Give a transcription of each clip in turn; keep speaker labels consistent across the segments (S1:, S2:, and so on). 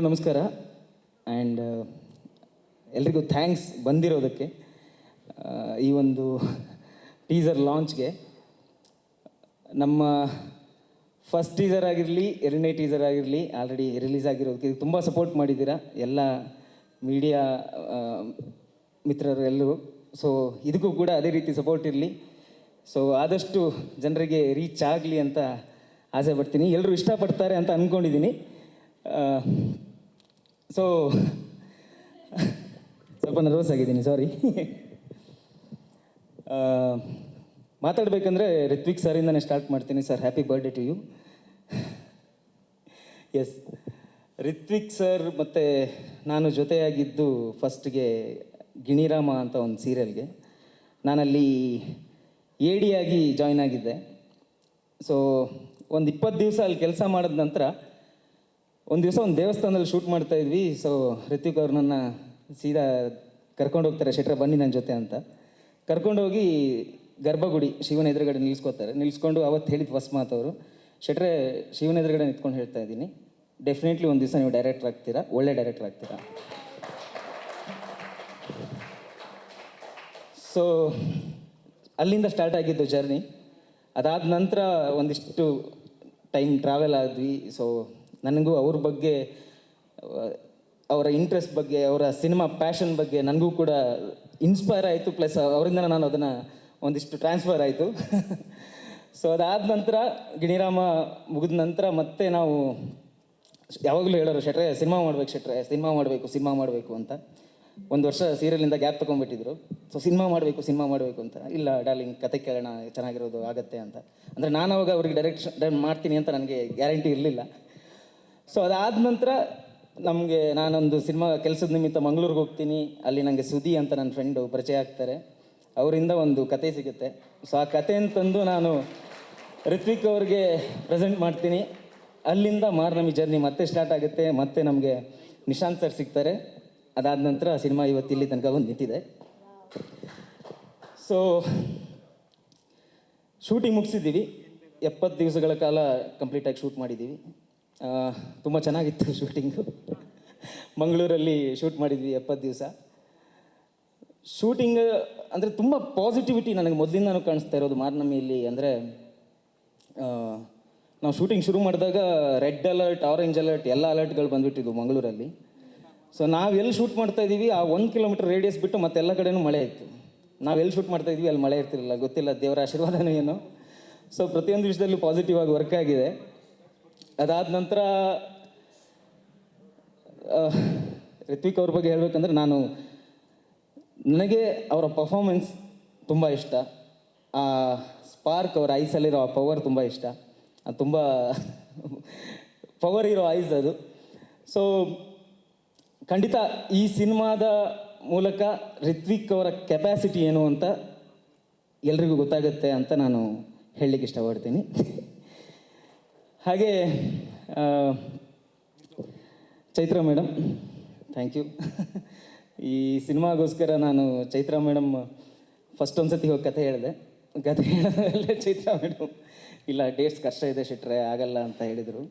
S1: ನಮಸ್ಕಾರ. ಆ್ಯಂಡ್ ಎಲ್ರಿಗೂ ಥ್ಯಾಂಕ್ಸ್ ಬಂದಿರೋದಕ್ಕೆ. ಈ ಒಂದು ಟೀಸರ್ ಲಾಂಚ್ಗೆ ನಮ್ಮ ಫಸ್ಟ್ ಟೀಸರ್ ಆಗಿರಲಿ, ಎರಡನೇ ಟೀಸರ್ ಆಗಿರಲಿ ಆಲ್ರೆಡಿ ರಿಲೀಸ್ ಆಗಿರೋದಕ್ಕೆ ತುಂಬ ಸಪೋರ್ಟ್ ಮಾಡಿದ್ದೀರಾ? ಎಲ್ಲ ಮೀಡಿಯಾ ಮಿತ್ರರು ಎಲ್ಲರೂ ಸೊ ಇದಕ್ಕೂ ಕೂಡ ಅದೇ ರೀತಿ ಸಪೋರ್ಟ್ ಇರಲಿ. ಸೊ ಆದಷ್ಟು ಜನರಿಗೆ ರೀಚ್ ಆಗಲಿ ಅಂತ ಆಸೆ ಪಡ್ತೀನಿ. ಎಲ್ಲರೂ ಇಷ್ಟಪಡ್ತಾರೆ ಅಂತ ಅಂದ್ಕೊಂಡಿದ್ದೀನಿ ಸೊ ಸ್ವಲ್ಪ ನರ್ವಸ್ ಆಗಿದ್ದೀನಿ ಸಾರಿ ಮಾತಾಡಬೇಕಂದ್ರೆ ರಿತ್ವಿಕ್ ಸರಿಂದನೇ ಸ್ಟಾರ್ಟ್ ಮಾಡ್ತೀನಿ sir happy birthday to you S Rithvik sir ಮತ್ತು ನಾನು ಜೊತೆಯಾಗಿದ್ದು ಫಸ್ಟ್ಗೆ ಗಿಣಿರಾಮ ಅಂತ ಒಂದು ಸೀರಿಯಲ್ಗೆ ನಾನಲ್ಲಿ ಎ ಡಿ ಆಗಿ ಜಾಯ್ನ್ ಆಗಿದ್ದೆ. ಸೊ ಒಂದು ಇಪ್ಪತ್ತು ದಿವಸ ಅಲ್ಲಿ ಕೆಲಸ ಮಾಡಿದ ನಂತರ ಒಂದು ದಿವಸ ಒಂದು ದೇವಸ್ಥಾನದಲ್ಲಿ ಶೂಟ್ ಮಾಡ್ತಾ ಇದ್ವಿ. ಸೊ ಋತ್ವಿಕ್ ಅವ್ರು ನನ್ನ ಸೀದಾ ಕರ್ಕೊಂಡು ಹೋಗ್ತಾರೆ. ಶೆಟ್ರ, ಬನ್ನಿ ನನ್ನ ಜೊತೆ ಅಂತ. ಕರ್ಕೊಂಡೋಗಿ ಗರ್ಭಗುಡಿ ಶಿವನ ಎದುರುಗಡೆ ನಿಲ್ಲಿಸ್ಕೋತಾರೆ ನಿಲ್ಲಿಸ್ಕೊಂಡು ಅವತ್ತು ಹೇಳಿದ ಫಸ್ಟ್ ಮಾತು ಅವರು. ಶೆಟ್ರೆ, ಶಿವನ ಎದುರುಗಡೆ ನಿಂತ್ಕೊಂಡು ಹೇಳ್ತಾ ಇದ್ದೀನಿ. ಡೆಫಿನೆಟ್ಲಿ ಒಂದು ದಿವಸ ನೀವು ಡೈರೆಕ್ಟರ್ ಆಗ್ತೀರಾ? ಒಳ್ಳೆ ಡೈರೆಕ್ಟರ್ ಆಗ್ತೀರಾ? ಸೊ ಅಲ್ಲಿಂದ ಸ್ಟಾರ್ಟ್ ಆಗಿದ್ದು ಜರ್ನಿ ಅದಾದ ನಂತರ ಒಂದಿಷ್ಟು ಟೈಮ್ ಟ್ರಾವೆಲ್ ಆದ್ವಿ. ಸೊ ನನಗೂ ಅವ್ರ ಬಗ್ಗೆ, ಅವರ ಇಂಟ್ರೆಸ್ಟ್ ಬಗ್ಗೆ, ಅವರ ಸಿನಿಮಾ ಪ್ಯಾಷನ್ ಬಗ್ಗೆ ನನಗೂ ಕೂಡ ಇನ್ಸ್ಪೈರ್ ಆಯಿತು. ಪ್ಲಸ್ ಅವರಿಂದ ನಾನು ಅದನ್ನು ಒಂದಿಷ್ಟು ಟ್ರಾನ್ಸ್ಫರ್ ಆಯಿತು. ಸೊ ಅದಾದ ನಂತರ ಗಿಣಿರಾಮ ಮುಗಿದ ನಂತರ ಮತ್ತೆ ನಾವು ಯಾವಾಗಲೂ ಹೇಳೋರು ಶೆಟ್ರೆ ಸಿನಿಮಾ ಮಾಡ್ಬೇಕು ಶೆಟ್ರೆ ಸಿನಿಮಾ ಮಾಡಬೇಕು ಸಿನಿಮಾ ಮಾಡಬೇಕು ಅಂತ. ಒಂದು ವರ್ಷ ಸೀರಿಯಲಿಂದ ಗ್ಯಾಪ್ ತೊಗೊಂಡ್ಬಿಟ್ಟಿದ್ರು ಸೊ ಸಿನಿಮಾ ಮಾಡಬೇಕು ಸಿನಿಮಾ ಮಾಡಬೇಕು ಅಂತ. ಇಲ್ಲ ಡಾರ್ಲಿಂಗ್ ಕತೆ ಕೇಳೋಣ, ಚೆನ್ನಾಗಿರೋದು ಆಗತ್ತೆ ಅಂತ. ಅಂದರೆ ನಾನು ಅವಾಗ ಅವ್ರಿಗೆ ಡೈರೆಕ್ಷನ್ ಮಾಡ್ತೀನಿ ಅಂತ ನನಗೆ ಗ್ಯಾರಂಟಿ ಇರಲಿಲ್ಲ. ಸೊ ಅದಾದ ನಂತರ ನಮಗೆ ನಾನೊಂದು ಸಿನಿಮಾ ಕೆಲಸದ ನಿಮಿತ್ತ ಮಂಗಳೂರಿಗೆ ಹೋಗ್ತೀನಿ. ಅಲ್ಲಿ ನನಗೆ ಸುದಿ ಅಂತ ನನ್ನ ಫ್ರೆಂಡು ಪರಿಚಯ ಆಗ್ತಾರೆ. ಅವರಿಂದ ಒಂದು ಕತೆ ಸಿಗುತ್ತೆ. ಸೊ ಆ ಕತೆ ಅಂತಂದು ನಾನು ಋತ್ವಿಕ್ ಅವ್ರಿಗೆ ಪ್ರೆಸೆಂಟ್ ಮಾಡ್ತೀನಿ. ಅಲ್ಲಿಂದ ಮಾರ್ನಮಿ ಜರ್ನಿ ಮತ್ತೆ ಸ್ಟಾರ್ಟ್ ಆಗುತ್ತೆ. ಮತ್ತೆ ನಮಗೆ ನಿಶಾಂತ್ ಸರ್ ಸಿಗ್ತಾರೆ. ಅದಾದ ನಂತರ ಸಿನಿಮಾ ಇವತ್ತು ಇಲ್ಲಿ ತನಕ ಒಂದು ನಿಂತಿದೆ. ಸೊ ಶೂಟಿಂಗ್ ಮುಗಿಸಿದ್ದೀವಿ. ಎಪ್ಪತ್ತು ದಿವಸಗಳ ಕಾಲ ಕಂಪ್ಲೀಟಾಗಿ ಶೂಟ್ ಮಾಡಿದ್ದೀವಿ. ತುಂಬ ಚೆನ್ನಾಗಿತ್ತು ಶೂಟಿಂಗು ಮಂಗಳೂರಲ್ಲಿ ಶೂಟ್ ಮಾಡಿದ್ವಿ ಎಪ್ಪತ್ತು ದಿವಸ. ಶೂಟಿಂಗ್ ಅಂದರೆ ತುಂಬ ಪಾಸಿಟಿವಿಟಿ ನನಗೆ ಮೊದಲಿಂದನೂ ಕಾಣಿಸ್ತಾ ಇರೋದು ಮಾರ್ನಮಿಯಲ್ಲಿ ಅಂದರೆ ನಾವು ಶೂಟಿಂಗ್ ಶುರು ಮಾಡಿದಾಗ ರೆಡ್ ಅಲರ್ಟ್ ಆರೆಂಜ್ ಅಲರ್ಟ್ ಎಲ್ಲ ಅಲರ್ಟ್ಗಳು ಬಂದ್ಬಿಟ್ಟಿದ್ವು ಮಂಗಳೂರಲ್ಲಿ. ಸೊ ನಾವು ಎಲ್ಲಿ ಶೂಟ್ ಮಾಡ್ತಾ ಇದ್ದೀವಿ, ಆ ಒಂದು ಕಿಲೋಮೀಟರ್ ರೇಡಿಯಸ್ ಬಿಟ್ಟು ಮತ್ತೆಲ್ಲ ಕಡೆಯೂ ಮಳೆ ಇತ್ತು. ನಾವು ಎಲ್ಲಿ ಶೂಟ್ ಮಾಡ್ತಾ ಇದ್ವಿ ಅಲ್ಲಿ ಮಳೆ ಇರ್ತಿರಲಿಲ್ಲ, ಗೊತ್ತಿಲ್ಲ, ದೇವರ ಆಶೀರ್ವಾದನೂ ಏನು. ಸೊ ಪ್ರತಿಯೊಂದು ವಿಷಯದಲ್ಲೂ ಪಾಸಿಟಿವ್ ಆಗಿ ವರ್ಕ್ ಆಗಿದೆ. ಅದಾದ ನಂತರ ರಿತ್ವಿಕ್ ಅವ್ರ ಬಗ್ಗೆ ಹೇಳಬೇಕಂದ್ರೆ ನಾನು, ನನಗೆ ಅವರ ಪರ್ಫಾರ್ಮೆನ್ಸ್ ತುಂಬ ಇಷ್ಟ. ಆ ಸ್ಪಾರ್ಕ್ ಅವರ ಐಸಲ್ಲಿರೋ ಆ ಪವರ್ ತುಂಬ ಇಷ್ಟ. ಅದು ತುಂಬ ಪವರ್ ಇರೋ ಐಸ್ ಅದು. ಸೊ ಖಂಡಿತ ಈ ಸಿನಿಮಾದ ಮೂಲಕ ರಿತ್ವಿಕ್ ಅವರ ಕೆಪಾಸಿಟಿ ಏನು ಅಂತ ಎಲ್ರಿಗೂ ಗೊತ್ತಾಗುತ್ತೆ ಅಂತ ನಾನು ಹೇಳಲಿಕ್ಕೆ ಇಷ್ಟಪಡ್ತೀನಿ. ಹಾಗೆ ಚೈತ್ರ ಮೇಡಮ್ ಥ್ಯಾಂಕ್ ಯು ಈ ಸಿನಿಮಾಗೋಸ್ಕರ ನಾನು ಚೈತ್ರ ಮೇಡಮ್ ಫಸ್ಟ್ ಒಂದು ಸತಿ ಹೋಗಿ ಕತೆ ಹೇಳಿದೆ. ಕತೆ ಹೇಳೋದ್ರಲ್ಲೇ ಚೈತ್ರ ಮೇಡಮ್ ಇಲ್ಲ ಡೇಟ್ಸ್ ಕಷ್ಟ ಇದೆ ಶೆಟ್ರೆ, ಆಗಲ್ಲ ಅಂತ ಹೇಳಿದರು.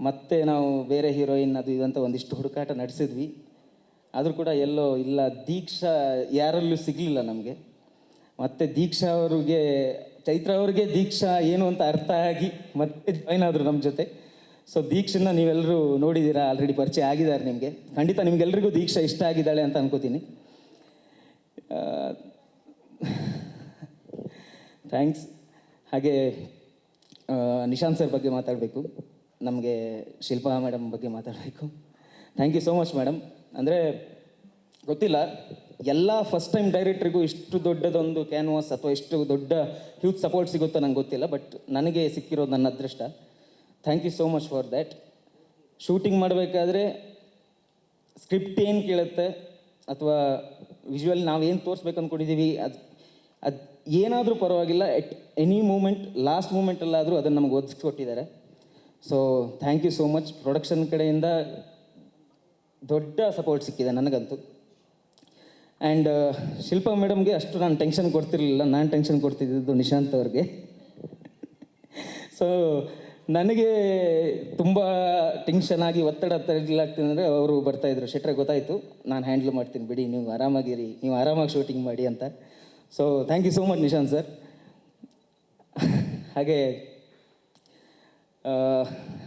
S1: ಮತ್ತೆ ನಾವು ಬೇರೆ ಹೀರೋಯಿನ್ ಅದು ಇದಂತ ಒಂದಿಷ್ಟು ಹುಡುಕಾಟ ನಡೆಸಿದ್ವಿ. ಆದರೂ ಕೂಡ ಎಲ್ಲೋ ಇಲ್ಲ, ದೀಕ್ಷಾ ಯಾರಲ್ಲೂ ಸಿಗಲಿಲ್ಲ ನಮಗೆ. ಮತ್ತೆ ದೀಕ್ಷಾ ಅವ್ರಿಗೆ ಚೈತ್ರ ಅವ್ರಿಗೆ ದೀಕ್ಷಾ ಏನು ಅಂತ ಅರ್ಥ ಆಗಿ ಮತ್ತೆ ಜಾಯ್ನ್ ಆದರು ನಮ್ಮ ಜೊತೆ. ಸೊ ದೀಕ್ಷನ್ನ ನೀವೆಲ್ಲರೂ ನೋಡಿದ್ದೀರಾ ಆಲ್ರೆಡಿ ಪರಿಚಯ ಆಗಿದ್ದಾರೆ ನಿಮಗೆ. ಖಂಡಿತ ನಿಮ್ಗೆಲ್ರಿಗೂ ದೀಕ್ಷಾ ಇಷ್ಟ ಆಗಿದ್ದಾಳೆ ಅಂತ ಅನ್ಕೋತೀನಿ. ಥ್ಯಾಂಕ್ಸ್ ಹಾಗೆ ನಿಶಾಂತ್ ಸರ್ ಬಗ್ಗೆ ಮಾತಾಡಬೇಕು. ನಮಗೆ ಶಿಲ್ಪಾ ಮೇಡಮ್ ಬಗ್ಗೆ ಮಾತಾಡಬೇಕು. Thank you so much madam ಅಂದರೆ, ಗೊತ್ತಿಲ್ಲ. ಎಲ್ಲ ಫಸ್ಟ್ ಟೈಮ್ ಡೈರೆಕ್ಟ್ರಿಗೂ ಇಷ್ಟು ದೊಡ್ಡದೊಂದು ಕ್ಯಾನ್ವಾಸ್ ಅಥವಾ ಇಷ್ಟು ದೊಡ್ಡ ಹ್ಯೂಜ್ ಸಪೋರ್ಟ್ ಸಿಗುತ್ತೋ ನಂಗೆ ಗೊತ್ತಿಲ್ಲ ಬಟ್ ನನಗೆ ಸಿಕ್ಕಿರೋದು ನನ್ನ ಅದೃಷ್ಟ. Thank you so much for that shooting ಮಾಡಬೇಕಾದ್ರೆ ಸ್ಕ್ರಿಪ್ಟ್ ಏನು ಕೇಳುತ್ತೆ ಅಥವಾ ವಿಜುವಲ್ ನಾವೇನು ತೋರಿಸ್ಬೇಕು ಅಂದ್ಕೊಂಡಿದ್ದೀವಿ ಅದು ಅದು ಏನಾದರೂ ಪರವಾಗಿಲ್ಲ ಎಟ್ ಎನಿ ಮೂಮೆಂಟ್ ಲಾಸ್ಟ್ ಮೂಮೆಂಟಲ್ಲಾದರೂ ಅದನ್ನು ನಮಗೆ ಒದಗಿಸ್ಕೊಟ್ಟಿದ್ದಾರೆ so thank you so much production ಕಡೆಯಿಂದ ದೊಡ್ಡ ಸಪೋರ್ಟ್ ಸಿಕ್ಕಿದೆ ನನಗಂತೂ. ಆ್ಯಂಡ್ ಶಿಲ್ಪಾ ಮೇಡಮ್ಗೆ ಅಷ್ಟು ನಾನು ಟೆನ್ಷನ್ ಕೊಡ್ತಿರ್ಲಿಲ್ಲ. ನಾನು ಟೆನ್ಷನ್ ಕೊಡ್ತಿದ್ದಿದ್ದು ನಿಶಾಂತ್ ಅವ್ರಿಗೆ. ಸೊ ನನಗೆ ತುಂಬ ಟೆನ್ಷನ್ ಆಗಿ ಒತ್ತಡ ತರಲಾಗ್ತೀನಿ ಅಂದರೆ ಅವರು ಬರ್ತಾಯಿದ್ರು ಶೆಟ್ರೆ, ಗೊತ್ತಾಯಿತು. ನಾನು ಹ್ಯಾಂಡ್ಲ್ ಮಾಡ್ತೀನಿ ಬಿಡಿ. ನೀವು ಆರಾಮಾಗಿರಿ. ನೀವು ಆರಾಮಾಗಿ ಶೂಟಿಂಗ್ ಮಾಡಿ ಅಂತ. So thank you so much Nishant sir ಹಾಗೆ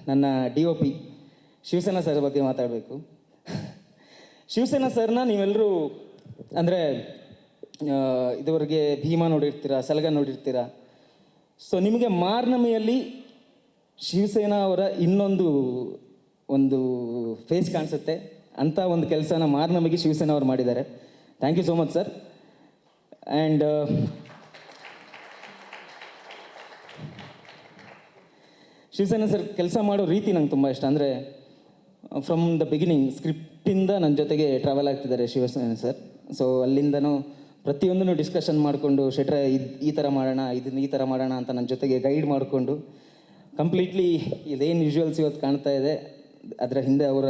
S1: ನನ್ನ D O P Shivasena sir ಬಗ್ಗೆ ಮಾತಾಡಬೇಕು. ಶಿವಸೇನಾ ಸರ್ನ ನೀವೆಲ್ಲರೂ ಅಂದರೆ ಇದುವರೆಗೆ ಭೀಮಾ ನೋಡಿರ್ತೀರಾ, ಸಲಗ ನೋಡಿರ್ತೀರಾ? ಸೊ ನಿಮಗೆ ಮಾರ್ನಮಿಯಲ್ಲಿ ಶಿವಸೇನಾ ಅವರ ಇನ್ನೊಂದು, ಒಂದು ಫೇಸ್ ಕಾಣಿಸುತ್ತೆ. ಅಂಥ ಒಂದು ಕೆಲಸನ ಮಾರ್ನಮಿಗೆ ಶಿವಸೇನಾ ಅವರು ಮಾಡಿದ್ದಾರೆ. Thank you so much sir and Shivasena sir ಕೆಲಸ ಮಾಡೋ ರೀತಿ ನಂಗೆ ತುಂಬ ಇಷ್ಟ. ಅಂದರೆ ಫ್ರಮ್ ದ ಬಿಗಿನಿಂಗ್ ಸ್ಕ್ರಿಪ್ಟಿಂದ ನನ್ನ ಜೊತೆಗೆ ಟ್ರಾವೆಲ್ ಆಗ್ತಿದ್ದಾರೆ ಶಿವಸೇನಾ ಸರ್ ಸೊ ಅಲ್ಲಿಂದನೂ ಪ್ರತಿಯೊಂದನ್ನು ಡಿಸ್ಕಷನ್ ಮಾಡಿಕೊಂಡು, ಶೆಟ್ರೆ ಈ ಥರ ಮಾಡೋಣ ಇದನ್ನ ಈ ಥರ ಮಾಡೋಣ ಅಂತ ನನ್ನ ಜೊತೆಗೆ ಗೈಡ್ ಮಾಡಿಕೊಂಡು ಕಂಪ್ಲೀಟ್ಲಿ ಇದೇನು ವಿಜುವಲ್ಸ್ ಇವತ್ತು ಕಾಣ್ತಾ ಇದೆ, ಅದರ ಹಿಂದೆ ಅವರ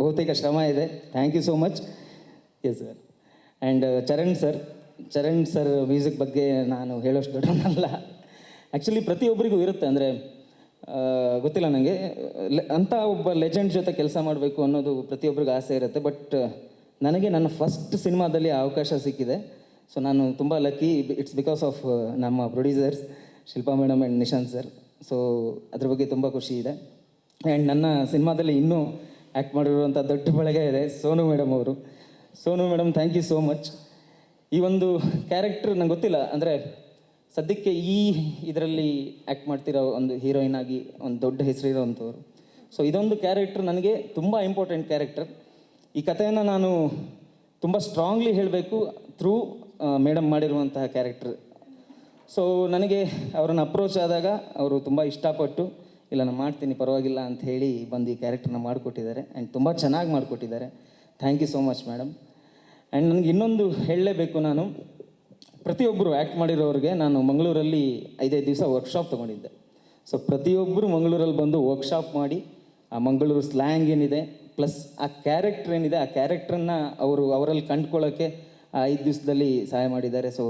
S1: ಬಹುತೇಕ ಶ್ರಮ ಇದೆ. Thank you so much S sir and Charan sir Charan sir music ಬಗ್ಗೆ ನಾನು ಹೇಳೋಷ್ಟು ದೊಡ್ಡವನಲ್ಲ. ಆ್ಯಕ್ಚುಲಿ ಪ್ರತಿಯೊಬ್ಬರಿಗೂ ಇರುತ್ತೆ. ಅಂದರೆ ಗೊತ್ತಿಲ್ಲ ನನಗೆ ಅಂಥ ಒಬ್ಬ ಲೆಜೆಂಡ್ ಜೊತೆ ಕೆಲಸ ಮಾಡಬೇಕು ಅನ್ನೋದು ಪ್ರತಿಯೊಬ್ಬರಿಗೂ ಆಸೆ ಇರುತ್ತೆ. ಬಟ್ ನನಗೆ ನನ್ನ ಫಸ್ಟ್ ಸಿನಿಮಾದಲ್ಲಿ ಅವಕಾಶ ಸಿಕ್ಕಿದೆ. ಸೊ ನಾನು ತುಂಬ ಲಕ್ಕಿ ಇಟ್ಸ್ ಬಿಕಾಸ್ ಆಫ್ ನಮ್ಮ producers Shilpa madam and Nishant sir so ಅದ್ರ ಬಗ್ಗೆ ತುಂಬ ಖುಷಿ ಇದೆ. ಆ್ಯಂಡ್ ನನ್ನ ಸಿನಿಮಾದಲ್ಲಿ ಇನ್ನೂ ಆ್ಯಕ್ಟ್ ಮಾಡಿರುವಂಥ ದೊಡ್ಡ ಬಳಗ ಇದೆ, ಸೋನು ಮೇಡಮ್ ಅವರು. Sonu madam thank you so much ಈ ಒಂದು ಕ್ಯಾರೆಕ್ಟರ್ ನಂಗೆ ಗೊತ್ತಿಲ್ಲ, ಅಂದರೆ ಸದ್ಯಕ್ಕೆ ಈ ಇದರಲ್ಲಿ ಆ್ಯಕ್ಟ್ ಮಾಡ್ತಿರೋ ಒಂದು ಹೀರೋಯಿನ್ ಆಗಿ, ಒಂದು ದೊಡ್ಡ ಹೆಸರಿರೋವಂಥವ್ರು ಸೊ ಇದೊಂದು ಕ್ಯಾರೆಕ್ಟರ್ ನನಗೆ ತುಂಬ ಇಂಪಾರ್ಟೆಂಟ್ ಕ್ಯಾರೆಕ್ಟರ್ ಈ ಕಥೆಯನ್ನು ನಾನು ತುಂಬ ಸ್ಟ್ರಾಂಗ್ಲಿ ಹೇಳಬೇಕು ಥ್ರೂ ಮೇಡಮ್ ಮಾಡಿರುವಂತಹ ಕ್ಯಾರೆಕ್ಟರ್ ಸೊ ನನಗೆ ಅವರನ್ನು ಅಪ್ರೋಚ್ ಆದಾಗ ಅವರು ತುಂಬ ಇಷ್ಟಪಟ್ಟು, ಇಲ್ಲ, ನಾನು ಮಾಡ್ತೀನಿ, ಪರವಾಗಿಲ್ಲ ಅಂತ ಹೇಳಿ ಬಂದು ಈ ಕ್ಯಾರೆಕ್ಟರ್ನ ಮಾಡಿಕೊಟ್ಟಿದ್ದಾರೆ ಆ್ಯಂಡ್ ತುಂಬ ಚೆನ್ನಾಗಿ ಮಾಡಿಕೊಟ್ಟಿದ್ದಾರೆ. Thank you so much madam and ನನಗೆ ಇನ್ನೊಂದು ಹೇಳಲೇಬೇಕು ನಾನು. ಪ್ರತಿಯೊಬ್ಬರು ಆ್ಯಕ್ಟ್ ಮಾಡಿರೋರಿಗೆ ನಾನು ಮಂಗಳೂರಲ್ಲಿ ಐದೈದು ದಿವಸ ವರ್ಕ್ಶಾಪ್ ತೊಗೊಂಡಿದ್ದೆ. ಸೊ ಪ್ರತಿಯೊಬ್ಬರು ಮಂಗಳೂರಲ್ಲಿ ಬಂದು ವರ್ಕ್ಶಾಪ್ ಮಾಡಿ, ಆ ಮಂಗಳೂರು ಸ್ಲ್ಯಾಂಗ್ ಏನಿದೆ ಪ್ಲಸ್ ಆ ಕ್ಯಾರೆಕ್ಟರ್ ಏನಿದೆ, ಆ ಕ್ಯಾರೆಕ್ಟ್ರನ್ನ ಅವರು ಅವರಲ್ಲಿ ಕಂಡುಕೊಳ್ಳೋಕ್ಕೆ ಐದು ದಿವಸದಲ್ಲಿ ಸಹಾಯ ಮಾಡಿದ್ದಾರೆ. ಸೊ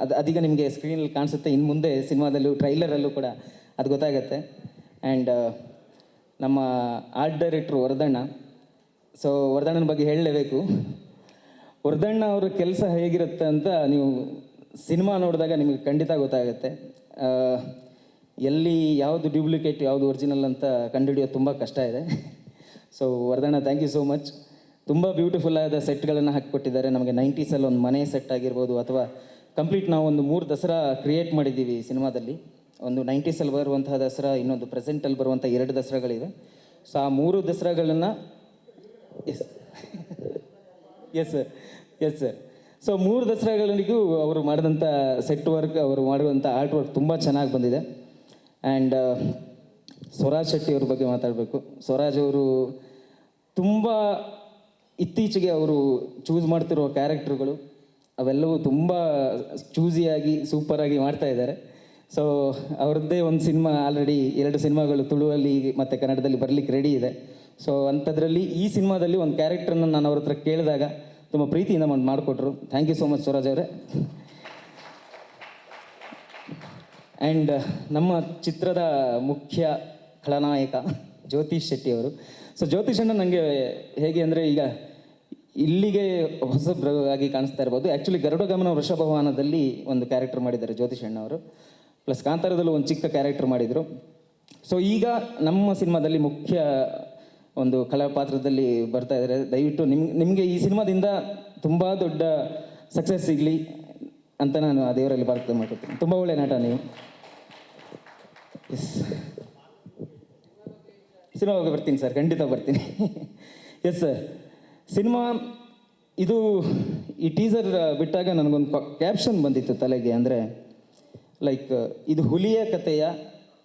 S1: ಅದು, ಅದೀಗ ನಿಮಗೆ ಸ್ಕ್ರೀನಲ್ಲಿ ಕಾಣಿಸುತ್ತೆ. ಇನ್ನು ಮುಂದೆ ಸಿನಿಮಾದಲ್ಲೂ ಟ್ರೈಲರಲ್ಲೂ ಕೂಡ ಅದು ಗೊತ್ತಾಗತ್ತೆ. ಆ್ಯಂಡ್ ನಮ್ಮ ಆರ್ಟ್ ಡೈರೆಕ್ಟ್ರು ವರದಣ್ಣ. ಸೊ ವರದಣ್ಣನ ಬಗ್ಗೆ ಹೇಳಲೇಬೇಕು. ವರದಣ್ಣ ಅವರ ಕೆಲಸ ಹೇಗಿರುತ್ತೆ ಅಂತ ನೀವು ಸಿನಿಮಾ ನೋಡಿದಾಗ ನಿಮಗೆ ಖಂಡಿತ ಗೊತ್ತಾಗುತ್ತೆ. ಎಲ್ಲಿ ಯಾವುದು ಡ್ಯೂಪ್ಲಿಕೇಟ್ ಯಾವುದು ಒರಿಜಿನಲ್ ಅಂತ ಕಂಡುಹಿಡಿಯೋದು ತುಂಬ ಕಷ್ಟ ಇದೆ. So Vardhan thank you so much ತುಂಬ ಬ್ಯೂಟಿಫುಲ್ ಆದ ಸೆಟ್ಗಳನ್ನು ಹಾಕಿಕೊಟ್ಟಿದ್ದಾರೆ. ನಮಗೆ ನೈಂಟೀಸಲ್ಲಿ ಒಂದು ಮನೆ ಸೆಟ್ ಆಗಿರ್ಬೋದು ಅಥವಾ ಕಂಪ್ಲೀಟ್ ನಾವು ಒಂದು ಮೂರು ದಸರಾ ಕ್ರಿಯೇಟ್ ಮಾಡಿದ್ದೀವಿ ಸಿನಿಮಾದಲ್ಲಿ. ಒಂದು ನೈಂಟೀಸಲ್ಲಿ ಬರುವಂತಹ ದಸರಾ, ಇನ್ನೊಂದು ಪ್ರೆಸೆಂಟಲ್ಲಿ ಬರುವಂಥ ಎರಡು ದಸರಾಗಳಿವೆ. ಸೊ ಆ ಮೂರು ದಸರಾಗಳನ್ನು S S sir S sir so ಮೂರು ದಸರಾಗಳಿಗೂ ಅವರು ಮಾಡಿದಂಥ ಸೆಟ್ ವರ್ಕ್ ಅವರು ಮಾಡುವಂಥ ಆರ್ಟ್ ವರ್ಕ್ ತುಂಬ ಚೆನ್ನಾಗಿ ಬಂದಿದೆ. ಆ್ಯಂಡ್ ಸ್ವರಾಜ್ ಶೆಟ್ಟಿ ಅವ್ರ ಬಗ್ಗೆ ಮಾತಾಡಬೇಕು. ಸ್ವರಾಜ್ ಅವರು ತುಂಬ ಇತ್ತೀಚೆಗೆ ಅವರು ಚೂಸ್ ಮಾಡ್ತಿರೋ ಕ್ಯಾರೆಕ್ಟರ್ಗಳು ಅವೆಲ್ಲವೂ ತುಂಬ ಚೂಸಿಯಾಗಿ ಸೂಪರಾಗಿ ಮಾಡ್ತಾ ಇದ್ದಾರೆ. ಸೊ ಅವ್ರದ್ದೇ ಒಂದು ಸಿನಿಮಾ ಆಲ್ರೆಡಿ ಎರಡು ಸಿನಿಮಾಗಳು ತುಳುವಲ್ಲಿ ಮತ್ತು ಕನ್ನಡದಲ್ಲಿ ಬರಲಿಕ್ಕೆ ರೆಡಿ ಇದೆ. ಸೊ ಅಂಥದ್ರಲ್ಲಿ ಈ ಸಿನಿಮಾದಲ್ಲಿ ಒಂದು ಕ್ಯಾರೆಕ್ಟರ್ನ ನಾನು ಅವ್ರ ಹತ್ರ ಕೇಳಿದಾಗ ತುಂಬ ಪ್ರೀತಿಯಿಂದ ಮಾಡಿ ಮಾಡಿಕೊಟ್ರು. Thank you so much Swaraj ಅವರೇ. ಆ್ಯಂಡ್ ನಮ್ಮ ಚಿತ್ರದ ಮುಖ್ಯ ಖಳನಾಯಕ ಜ್ಯೋತಿಷ್ ಶೆಟ್ಟಿ ಅವರು ಸೊ ಜ್ಯೋತಿಷ್ ಅಣ್ಣ ನನಗೆ ಹೇಗೆ ಅಂದರೆ ಈಗ ಇಲ್ಲಿಗೆ ಹೊಸಬ್ರಾಗಿ ಕಾಣಿಸ್ತಾ ಇರ್ಬೋದು. ಆ್ಯಕ್ಚುಲಿ ಗರುಡಗಮನ ವೃಷಭವಾನದಲ್ಲಿ ಒಂದು ಕ್ಯಾರೆಕ್ಟರ್ ಮಾಡಿದ್ದಾರೆ ಜ್ಯೋತಿಷ್ ಅಣ್ಣ ಅವರು. ಪ್ಲಸ್ ಕಾಂತಾರದಲ್ಲೂ ಒಂದು ಚಿಕ್ಕ ಕ್ಯಾರೆಕ್ಟರ್ ಮಾಡಿದರು. ಸೊ ಈಗ ನಮ್ಮ ಸಿನಿಮಾದಲ್ಲಿ ಮುಖ್ಯ ಒಂದು ಕಲಾ ಪಾತ್ರದಲ್ಲಿ ಬರ್ತಾ ಇದ್ದಾರೆ. ದಯವಿಟ್ಟು ನಿಮ್, ನಿಮಗೆ ಈ ಸಿನಿಮಾದಿಂದ ತುಂಬ ದೊಡ್ಡ ಸಕ್ಸಸ್ ಸಿಗಲಿ ಅಂತ ನಾನು ಆ ದೇವರಲ್ಲಿ ಪ್ರಾರ್ಥನೆ ಮಾಡ್ತೀನಿ ತುಂಬ ಒಳ್ಳೆ ನಟ ನೀವು. ಎಸ್ ಸಿನಿಮಾಗೆ ಬರ್ತೀನಿ ಸರ್ ಖಂಡಿತ ಬರ್ತೀನಿ. ಎಸ್ ಸರ್ ಸಿನಿಮಾ, ಇದು ಈ ಟೀಸರ್ ಬಿಟ್ಟಾಗ ನನಗೊಂದು ಕ್ಯಾಪ್ಷನ್ ಬಂದಿತ್ತು ತಲೆಗೆ ಅಂದರೆ ಲೈಕ್ ಇದು ಹುಲಿಯ ಕಥೆಯ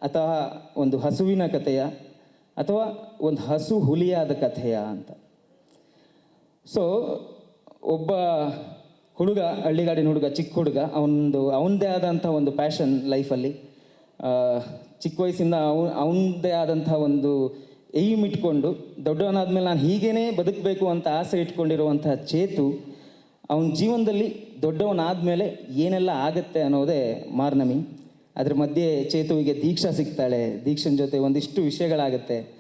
S1: ಅಥವಾ ಒಂದು ಹಸುವಿನ ಕಥೆಯ ಅಥವಾ ಒಂದು ಹಸು ಹುಲಿಯಾದ ಕಥೆಯ ಅಂತ. ಸೊ ಒಬ್ಬ ಹುಡುಗ, ಹಳ್ಳಿಗಾಡಿನ ಹುಡುಗ, ಚಿಕ್ಕ ಹುಡುಗ ಅವನದು ಅವನದೇ ಆದಂಥ ಒಂದು ಪ್ಯಾಷನ್ ಲೈಫಲ್ಲಿ ಚಿಕ್ಕ ವಯಸ್ಸಿಂದ ಅವನು ಅವನದೇ ಆದಂಥ ಒಂದು ಏಮ್ ಇಟ್ಕೊಂಡು ದೊಡ್ಡವನಾದ್ಮೇಲೆ ನಾನು ಹೀಗೇನೇ ಬದುಕಬೇಕು ಅಂತ ಆಸೆ ಇಟ್ಕೊಂಡಿರುವಂತಹ ಚೇತು, ಅವನ ಜೀವನದಲ್ಲಿ ದೊಡ್ಡವನಾದ ಮೇಲೆ ಏನೆಲ್ಲ ಆಗತ್ತೆ ಅನ್ನೋದೇ ಮಾರ್ನಮಿ. ಅದ್ರ ಮಧ್ಯೆ ಚೇತುವಿಗೆ ದೀಕ್ಷಾ ಸಿಗ್ತಾಳೆ. ದೀಕ್ಷನ್ ಜೊತೆ ಒಂದಿಷ್ಟು ವಿಷಯಗಳಾಗತ್ತೆ.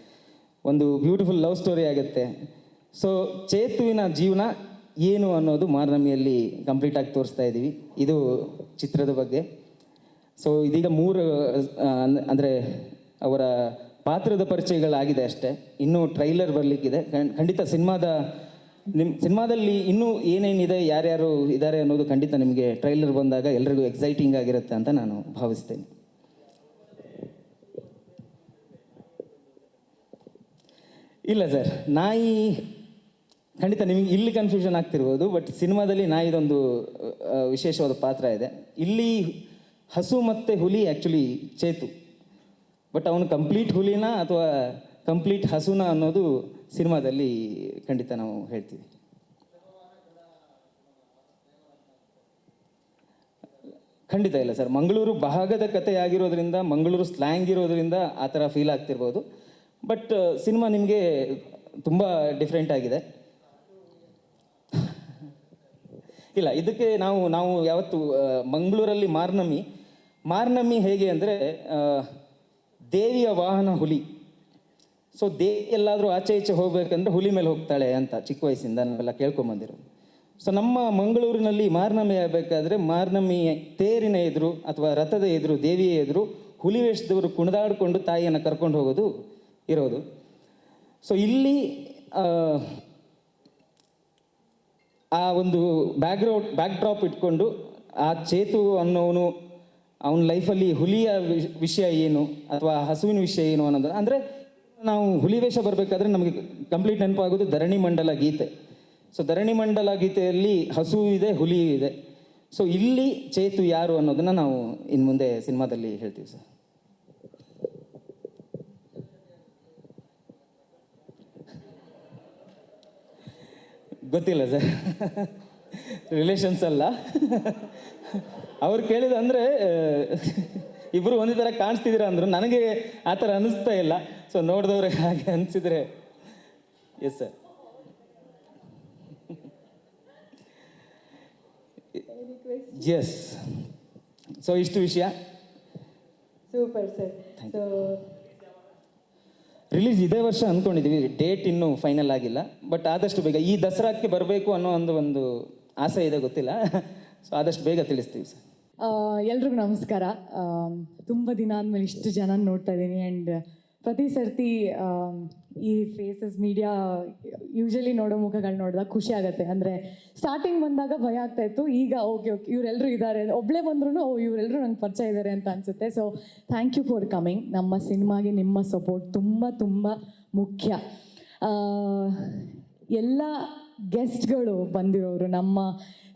S1: ಒಂದು ಬ್ಯೂಟಿಫುಲ್ ಲವ್ ಸ್ಟೋರಿ ಆಗುತ್ತೆ. ಸೊ, ಚೇತುವಿನ ಜೀವನ ಏನು ಅನ್ನೋದು ಮಾರ್ನಮಿಯಲ್ಲಿ ಕಂಪ್ಲೀಟ್ ಆಗಿ ತೋರಿಸ್ತಾ ಇದ್ದೀವಿ. ಇದು ಚಿತ್ರದ ಬಗ್ಗೆ. ಸೊ, ಇದೀಗ ಮೂರು ಅಂದರೆ ಅಂದ್- ಅಂದ್ರೆ ಅವರ ಪಾತ್ರದ ಪರಿಚಯಗಳಾಗಿದೆ ಅಷ್ಟೇ. ಇನ್ನೂ ಟ್ರೈಲರ್ ಬರಲಿಕ್ಕಿದೆ. ಖಂಡಿತ ಸಿನಿಮಾದ ನಿಮ್ಮ ಸಿನಿಮಾದಲ್ಲಿ ಇನ್ನೂ ಏನೇನಿದೆ, ಯಾರ್ಯಾರು ಇದ್ದಾರೆ ಅನ್ನೋದು ಖಂಡಿತ ನಿಮಗೆ ಟ್ರೈಲರ್ ಬಂದಾಗ ಎಲ್ರಿಗೂ ಎಕ್ಸೈಟಿಂಗ್ ಆಗಿರುತ್ತೆ ಅಂತ ನಾನು ಭಾವಿಸ್ತೇನೆ. ಇಲ್ಲ ಸರ್, ನಾಯಿ ಖಂಡಿತ ನಿಮಗೆ ಇಲ್ಲಿ ಕನ್ಫ್ಯೂಷನ್ ಆಗ್ತಿರ್ಬೋದು ಬಟ್ ಸಿನಿಮಾದಲ್ಲಿ ನಾಯಿದೊಂದು ವಿಶೇಷವಾದ ಪಾತ್ರ ಇದೆ. ಇಲ್ಲಿ ಹಸು ಮತ್ತು ಹುಲಿ ಆ್ಯಕ್ಚುಲಿ ಚೇತು. ಬಟ್ ಅವನು ಕಂಪ್ಲೀಟ್ ಹುಲಿನ ಅಥವಾ ಕಂಪ್ಲೀಟ್ ಹಸುನ ಅನ್ನೋದು ಸಿನಿಮಾದಲ್ಲಿ ಖಂಡಿತ ನಾವು ಹೇಳ್ತೀವಿ. ಖಂಡಿತ ಇಲ್ಲ ಸರ್. ಮಂಗಳೂರು ಭಾಗದ ಕತೆ ಆಗಿರೋದ್ರಿಂದ ಮಂಗಳೂರು ಸ್ಲ್ಯಾಂಗ್ ಇರೋದ್ರಿಂದ ಆ ಥರ ಫೀಲ್ ಆಗ್ತಿರ್ಬೋದು. ಬಟ್ ಸಿನಿಮಾ ನಿಮಗೆ ತುಂಬ ಡಿಫ್ರೆಂಟ್ ಆಗಿದೆ. ಇಲ್ಲ, ಇದಕ್ಕೆ ನಾವು ನಾವು ಯಾವತ್ತು ಮಂಗಳೂರಲ್ಲಿ ಮಾರ್ನಮಿ. ಮಾರ್ನಮಿ ಹೇಗೆ ಅಂದರೆ ದೇವಿಯ ವಾಹನ ಹುಲಿ. ಸೊ ದೇವಿ ಎಲ್ಲಾದರೂ ಆಚೆ ಈಚೆ ಹೋಗ್ಬೇಕಂದ್ರೆ ಹುಲಿ ಮೇಲೆ ಹೋಗ್ತಾಳೆ ಅಂತ ಚಿಕ್ಕ ವಯಸ್ಸಿಂದ ನಾವೆಲ್ಲ ಕೇಳ್ಕೊಂಬಂದಿರೋ ಸೊ ನಮ್ಮ ಮಂಗಳೂರಿನಲ್ಲಿ ಮಾರ್ನಮಿ ಆಗಬೇಕಾದ್ರೆ ಮಾರ್ನಮಿ ತೇರಿನ ಎದುರು ಅಥವಾ ರಥದ ಎದುರು ದೇವಿಯ ಎದುರು ಹುಲಿ ವೇಷದವರು ಕುಣಿದಾಡಿಕೊಂಡು ತಾಯಿಯನ್ನು ಕರ್ಕೊಂಡು ಹೋಗೋದು ಇರೋದು. ಸೊ ಇಲ್ಲಿ ಆ, ಒಂದು ಬ್ಯಾಕ್ಗ್ರೌಂಡ್ ಬ್ಯಾಕ್ ಡ್ರಾಪ್ ಇಟ್ಕೊಂಡು ಆ ಚೇತು ಅನ್ನೋನು ಅವನ ಲೈಫಲ್ಲಿ ಹುಲಿಯ ವಿಷ- ವಿಷಯ ಏನು ಅಥವಾ ಹಸುವಿನ ವಿಷಯ ಏನು ಅನ್ನೋದು ಅಂದರೆ ನಾವು ಹುಲಿ ವೇಷ ಬರಬೇಕಾದ್ರೆ ನಮಗೆ ಕಂಪ್ಲೀಟ್ ನೆನಪಾಗೋದು ಧರಣಿ ಮಂಡಲ ಗೀತೆ. ಸೊ ಧರಣಿ ಮಂಡಲ ಗೀತೆಯಲ್ಲಿ ಹಸು ಇದೆ, ಹುಲಿ ಇದೆ. ಸೊ ಇಲ್ಲಿ ಚೇತು ಯಾರು ಅನ್ನೋದನ್ನ ನಾವು ಇನ್ನು ಮುಂದೆ ಸಿನಿಮಾದಲ್ಲಿ ಹೇಳ್ತೀವಿ ಸರ್. ಗೊತ್ತಿಲ್ಲ ಸರ್. ರಿಲೇಷನ್ಸ್ ಅಲ್ಲ. ಅವ್ರು ಕೇಳಿದ ಅಂದರೆ ಇಬ್ಬರು ಒಂದೇ ಥರ ಕಾಣಿಸ್ತಿದ್ದೀರ ಅಂದರು. ನನಗೆ ಆ ಥರ ಅನ್ನಿಸ್ತಾ ಇಲ್ಲ. ಸೊ ನೋಡಿದವ್ರೆ ಹಾಗೆ ಅನಿಸಿದ್ರೆ ಎಸ್ ಸರ್ ಎಸ್ ಸೊ ಇಷ್ಟು ವಿಷಯ.
S2: ಸೂಪರ್ ಸರ್ ಸೊ
S1: ರಿಲೀಸ್ ಇದೇ ವರ್ಷ ಅಂದ್ಕೊಂಡಿದ್ದೀವಿ ಡೇಟ್ ಇನ್ನೂ ಫೈನಲ್ ಆಗಿಲ್ಲ. ಬಟ್ ಆದಷ್ಟು ಬೇಗ ಈ ದಸರಾಕ್ಕೆ ಬರಬೇಕು ಅನ್ನೋ ಒಂದು ಒಂದು ಆಸೆ ಇದೆ ಗೊತ್ತಿಲ್ಲ. ಸೊ ಆದಷ್ಟು ಬೇಗ ತಿಳಿಸ್ತೀವಿ ಸರ್.
S2: ಎಲ್ರಿಗೂ ನಮಸ್ಕಾರ. ತುಂಬ ದಿನ ಆದಮೇಲೆ ಇಷ್ಟು ಜನ ನೋಡ್ತಾ ಇದ್ದೀನಿ ಆ್ಯಂಡ್ ಪ್ರತಿ ಸರ್ತಿ ಈ ಫೇಸಸ್ ಮೀಡಿಯಾ ಯೂಶಲಿ ನೋಡೋ ಮುಖಗಳು ನೋಡಿದಾಗ ಖುಷಿ ಆಗುತ್ತೆ. ಅಂದರೆ ಸ್ಟಾರ್ಟಿಂಗ್ ಬಂದಾಗ ಭಯ ಆಗ್ತಾ ಇತ್ತು. ಈಗ ಓಕೆ ಓಕೆ ಇವರೆಲ್ಲರೂ ಇದ್ದಾರೆ ಒಬ್ಬಳೇ ಬಂದ್ರೂ ಓ ಇವರೆಲ್ಲರೂ ನಂಗೆ ಪರಿಚಯ ಇದ್ದಾರೆ ಅಂತ ಅನಿಸುತ್ತೆ. So thank you for coming ನಮ್ಮ ಸಿನಿಮಾಗೆ ನಿಮ್ಮ ಸಪೋರ್ಟ್ ತುಂಬ ತುಂಬ ಮುಖ್ಯ. ಎಲ್ಲ ಗೆಸ್ಟ್ಗಳು ಬಂದಿರೋರು, ನಮ್ಮ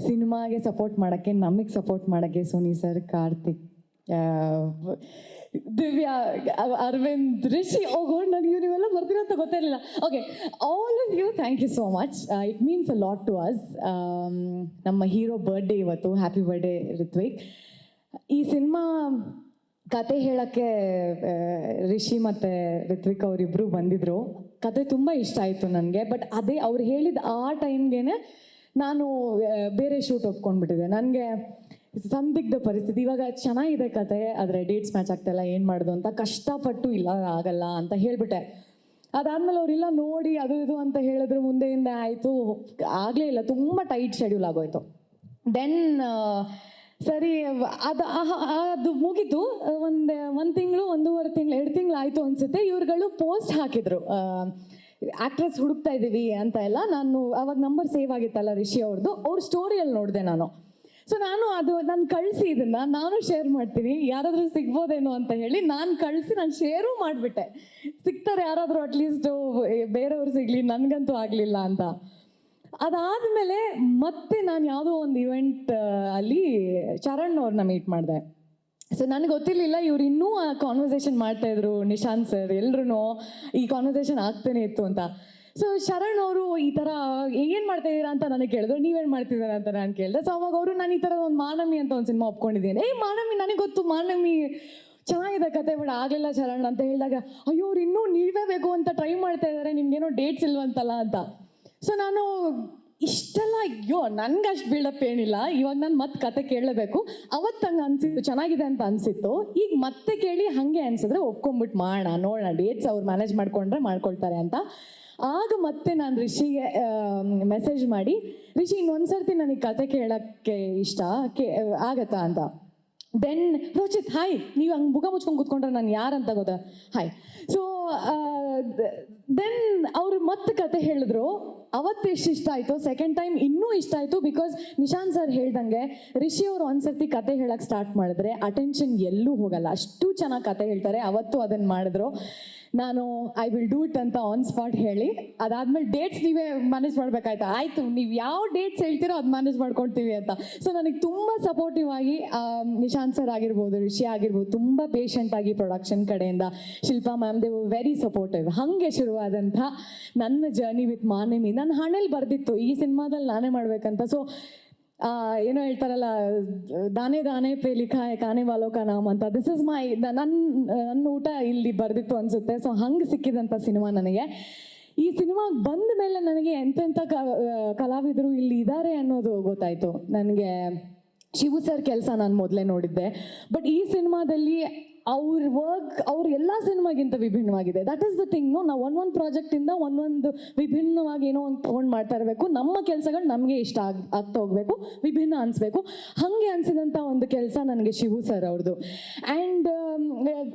S2: ಸಿನಿಮಾಗೆ ಸಪೋರ್ಟ್ ಮಾಡೋಕ್ಕೆ, ನಮಗೆ ಸಪೋರ್ಟ್ ಮಾಡೋಕ್ಕೆ ಸೋನಿ ಸರ್ ಕಾರ್ತಿಕ್ ದಿವ್ಯಾ, ಅರವಿಂದ್, ರಿಷಿ ಹೋಗೋಣ ನನಗೆ ನೀವೆಲ್ಲ ಬರ್ತೀರ ಅಂತ ಗೊತ್ತಿರಲಿಲ್ಲ okay all of you thank you so much it means a lot to us ನಮ್ಮ ಹೀರೋ ಬರ್ಡೇ ಇವತ್ತು ಹ್ಯಾಪಿ ಬರ್ಡೇ ಋತ್ವಿಕ್. ಈ ಸಿನಿಮಾ ಕತೆ ಹೇಳಕ್ಕೆ ರಿಷಿ ಮತ್ತು ಋತ್ವಿಕ್ ಅವರಿಬ್ಬರು ಬಂದಿದ್ರು. ಕತೆ ತುಂಬ ಇಷ್ಟ ಆಯಿತು ನನಗೆ ಬಟ್ ಅದೇ ಅವ್ರು ಹೇಳಿದ ಆ ಟೈಮ್ಗೆ ನಾನು ಬೇರೆ ಶೂಟ್ ಒಪ್ಕೊಂಡ್ಬಿಟ್ಟಿದೆ ನನಗೆ ಸಂದಿಗ್ಧ ಪರಿಸ್ಥಿತಿ. ಇವಾಗ ಚೆನ್ನಾಗಿದೆ ಕತೆ, ಆದರೆ ಡೇಟ್ಸ್ ಮ್ಯಾಚ್ ಆಗ್ತಾಯಿಲ್ಲ ಏನು ಮಾಡೋದು ಅಂತ ಕಷ್ಟಪಟ್ಟು ಇಲ್ಲ, ಆಗಲ್ಲ ಅಂತ ಹೇಳಿಬಿಟ್ಟೆ. ಅದಾದಮೇಲೆ ಅವರಿಲ್ಲ, ನೋಡಿ, ಅದು ಇದು ಅಂತ ಹೇಳಿದ್ರು ಮುಂದೆಯಿಂದ ಆಯಿತು. ಆಗಲೇ ಇಲ್ಲ, ತುಂಬ ಟೈಟ್ ಶೆಡ್ಯೂಲ್ ಆಗೋಯ್ತು. ದೆನ್ ಸರಿ ಅದು ಅದು ಮುಗಿತು ಒಂದು ಒಂದು ತಿಂಗಳು, ಒಂದೂವರೆ ತಿಂಗಳು, ಎರಡು ತಿಂಗಳು ಆಯಿತು ಅನಿಸುತ್ತೆ. ಇವ್ರುಗಳು ಪೋಸ್ಟ್ ಹಾಕಿದ್ರು. ಆ್ಯಕ್ಟ್ರೆಸ್ ಹುಡುಕ್ತಾ ಇದ್ದೀವಿ ಅಂತ ಎಲ್ಲ. ನಾನು ಅವಾಗ ನಂಬರ್ ಸೇವ್ ಆಗಿತ್ತಲ್ಲ ರಿಷಿ ಅವ್ರದ್ದು ಅವ್ರ ಸ್ಟೋರಿಯಲ್ಲಿ ನೋಡಿದೆ ನಾನು. ಸೊ ನಾನು ಅದು, ನಾನು ಕಳಿಸಿ ಇದನ್ನ, ನಾನು ಶೇರ್ ಮಾಡ್ತೀನಿ. ಯಾರಾದರೂ ಸಿಗ್ಬೋದೇನೋ ಅಂತ ಹೇಳಿ ನಾನು ಕಳಿಸಿ ನಾನು ಶೇರು ಮಾಡಿಬಿಟ್ಟೆ. ಸಿಗ್ತಾರೆ ಯಾರಾದರೂ ಅಟ್ಲೀಸ್ಟು ಬೇರೆಯವ್ರು ಸಿಗಲಿ, ನನಗಂತೂ ಆಗಲಿಲ್ಲ ಅಂತ. ಅದಾದಮೇಲೆ ಮತ್ತೆ ನಾನು ಯಾವುದೋ ಒಂದು ಇವೆಂಟ್ ಅಲ್ಲಿ ಚರಣ್ ಅವ್ರನ್ನ ಮೀಟ್ ಮಾಡಿದೆ. ಸೊ ನನಗೆ ಗೊತ್ತಿರಲಿಲ್ಲ, ಇವ್ರು ಇನ್ನೂ ಆ ಕಾನ್ವರ್ಸೇಷನ್ ಮಾಡ್ತಾ ಇದ್ರು, ನಿಶಾಂತ್ ಸರ್ ಎಲ್ರೂ ಈ ಕಾನ್ವರ್ಸೇಷನ್ ಆಗ್ತಾನೆ ಇತ್ತು ಅಂತ. ಸೊ ಶರಣ್ ಅವರು ಈ ಥರ ಏನು ಮಾಡ್ತಾ ಇದ್ದೀರಾ ಅಂತ ನನಗೆ ಕೇಳಿದ್ರು. ನೀವೇನು ಮಾಡ್ತಿದ್ದೀರಾ ಅಂತ ನಾನು ಕೇಳಿದೆ. ಸೊ ಅವಾಗ ಅವರು ನಾನು ಈ ಥರ ಒಂದು ಮಾನಮಿ ಅಂತ ಒಂದು ಸಿನಿಮಾ ಒಪ್ಕೊಂಡಿದ್ದೀನಿ. ಏ ಮಾನಮಿ, ನನಗೆ ಗೊತ್ತು, ಮಾನಮಿ ಚೆನ್ನಾಗಿದೆ ಕತೆ, ಬಟ್ ಆಗಲಿಲ್ಲ ಶರಣ್ ಅಂತ ಹೇಳಿದಾಗ, ಅಯ್ಯೋ, ಅವ್ರು ಇನ್ನೂ ನೀವೇ ಬೇಕು ಅಂತ ಟ್ರೈ ಮಾಡ್ತಾ ಇದ್ದಾರೆ ನಿಮ್ಗೇನೋ ಡೇಟ್ಸ್ ಇಲ್ವಂತಲ್ಲ ಅಂತ. ಸೊ ನಾನು ಇಷ್ಟೆಲ್ಲ, ಅಯ್ಯೋ, ನನ್ಗೆ ಅಷ್ಟು ಬಿಲ್ಡಪ್ ಏನಿಲ್ಲ. ಇವಾಗ ನಾನು ಮತ್ತೆ ಕತೆ ಕೇಳಬೇಕು ಅವತ್ತು ಹಂಗೆ ಅನ್ಸಿತ್ತು, ಚೆನ್ನಾಗಿದೆ ಅಂತ ಅನ್ಸಿತ್ತು. ಈಗ ಮತ್ತೆ ಕೇಳಿ ಹಾಗೆ ಅನ್ಸಿದ್ರೆ ಒಪ್ಕೊಂಬಿಟ್ಟು ಮಾಡೋಣ, ನೋಡೋಣ. ಡೇಟ್ಸ್ ಅವ್ರು ಮ್ಯಾನೇಜ್ ಮಾಡ್ಕೊಂಡ್ರೆ ಮಾಡ್ಕೊಳ್ತಾರೆ ಅಂತ. ಆಗ ಮತ್ತೆ ನಾನು ರಿಷಿಗೆ ಮೆಸೇಜ್ ಮಾಡಿ, ರಿಷಿ, ಇನ್ನೊಂದ್ಸರ್ತಿ ನನಗೆ ಕತೆ ಕೇಳೋಕ್ಕೆ ಇಷ್ಟ? ಕೇ, ಆಗತ್ತಾ ಅಂತ. ದೆನ್ ರೋಚಿತ್ ಹಾಯ್ ನೀವು ಹಂಗೆ ಮುಖ ಮುಚ್ಕೊಂಡು ಕೂತ್ಕೊಂಡ್ರೆ ನಾನು ಯಾರಂತ ಗೊತ್ತಾ? ಹಾಯ್ ಸೊ ದೆನ್ ಅವರು ಮತ್ತೆ ಕತೆ ಹೇಳಿದ್ರು. ಅವತ್ತು ಎಷ್ಟು ಇಷ್ಟ ಆಯಿತು ಸೆಕೆಂಡ್ ಟೈಮ್ ಇನ್ನೂ ಇಷ್ಟ ಆಯಿತು ಬಿಕಾಸ್ ನಿಶಾಂತ್ ಸರ್ ಹೇಳ್ದಂಗೆ ರಿಷಿ ಅವರು ಒಂದ್ಸರ್ತಿ ಕತೆ ಹೇಳಕ್ಕೆ ಸ್ಟಾರ್ಟ್ ಮಾಡಿದ್ರೆ ಅಟೆನ್ಷನ್ ಎಲ್ಲೂ ಹೋಗಲ್ಲ. ಅಷ್ಟು ಚೆನ್ನಾಗಿ ಕತೆ ಹೇಳ್ತಾರೆ. ಅವತ್ತು ಅದನ್ನು ಮಾಡಿದ್ರು. ನಾನು ಐ ವಿಲ್ ಡೂ ಇಟ್ ಅಂತ ಆನ್ ಸ್ಪಾಟ್ ಹೇಳಿ, ಅದಾದ್ಮೇಲೆ ಡೇಟ್ಸ್ ನೀವೇ ಮ್ಯಾನೇಜ್ ಮಾಡ್ಬೇಕಾಯ್ತಾ? ಆಯ್ತು, ನೀವು ಯಾವ ಡೇಟ್ಸ್ ಹೇಳ್ತೀರೋ ಅದು ಮ್ಯಾನೇಜ್ ಮಾಡ್ಕೊಳ್ತೀವಿ ಅಂತ. ಸೊ ನನಗೆ ತುಂಬ ಸಪೋರ್ಟಿವ್ ಆಗಿ ನಿಶಾಂತ್ ಸರ್ ಆಗಿರ್ಬೋದು, ರಿಷಿ ಆಗಿರ್ಬೋದು, ತುಂಬ ಪೇಷಂಟ್ ಆಗಿ ಪ್ರೊಡಕ್ಷನ್ ಕಡೆಯಿಂದ. Shilpa ma'am they very supportive ಹಾಗೆ ಶುರುವಾದಂಥ ನನ್ನ ಜರ್ನಿ ವಿತ್ ಮಾನಿನಿ. ನನ್ನ ಹಣೆಯಲ್ಲಿ ಬರ್ದಿತ್ತು. ಈ ಸಿನಿಮಾದಲ್ಲಿ ನಾನೇ ಮಾಡ್ಬೇಕಂತ. ಸೊ ಏನೋ ಹೇಳ್ತಾರಲ್ಲ, ದಾನೆ ದಾನೆ, ಪೇ ಲಿಖಾ ಹೈ, ಕಾನೆ ವಾಲೋ ಕಾ ನಾಮ್ ಅಂತ. ದಿಸ್ ಇಸ್ ಮೈ ನನ್ನ ನನ್ನ ಊಟ ಇಲ್ಲಿ ಬರ್ದಿತ್ತು ಅನ್ಸುತ್ತೆ. ಸೊ ಹಂಗೆ ಸಿಕ್ಕಿದಂಥ ಸಿನಿಮಾ ನನಗೆ. ಈ ಸಿನಿಮಾಗೆ ಬಂದ ಮೇಲೆ ನನಗೆ ಎಂತೆಂಥ ಕಲಾವಿದರು ಇಲ್ಲಿ ಇದ್ದಾರೆ ಅನ್ನೋದು ಗೊತ್ತಾಯಿತು. ನನಗೆ ಶಿವು ಸರ್ ಕೆಲಸ ನಾನು ಮೊದಲೇ ನೋಡಿದ್ದೆ. ಬಟ್ ಈ ಸಿನಿಮಾದಲ್ಲಿ ಅವ್ರ ವರ್ಕ್ ಅವ್ರ ಎಲ್ಲ ಸಿನಿಮಾಗಿಂತ ವಿಭಿನ್ನವಾಗಿದೆ. ದಟ್ ಈಸ್ ದ ಥಿಂಗ್ ನಾವು ಒಂದೊಂದು ಪ್ರಾಜೆಕ್ಟಿಂದ ಒಂದೊಂದು ವಿಭಿನ್ನವಾಗಿ ಏನೋ ಒಂದು ತೊಗೊಂಡು ಮಾಡ್ತಾ ಇರಬೇಕು. ನಮ್ಮ ಕೆಲಸಗಳು ನಮಗೆ ಇಷ್ಟ ಆಗ್, ಆಗ್ತಾ ಹೋಗಬೇಕು, ವಿಭಿನ್ನ ಅನ್ಸ್ಬೇಕು. ಹಾಗೆ ಅನ್ಸಿದಂತ ಒಂದು ಕೆಲಸ ನನಗೆ ಶಿವು ಸರ್ ಅವ್ರದ್ದು ಆ್ಯಂಡ್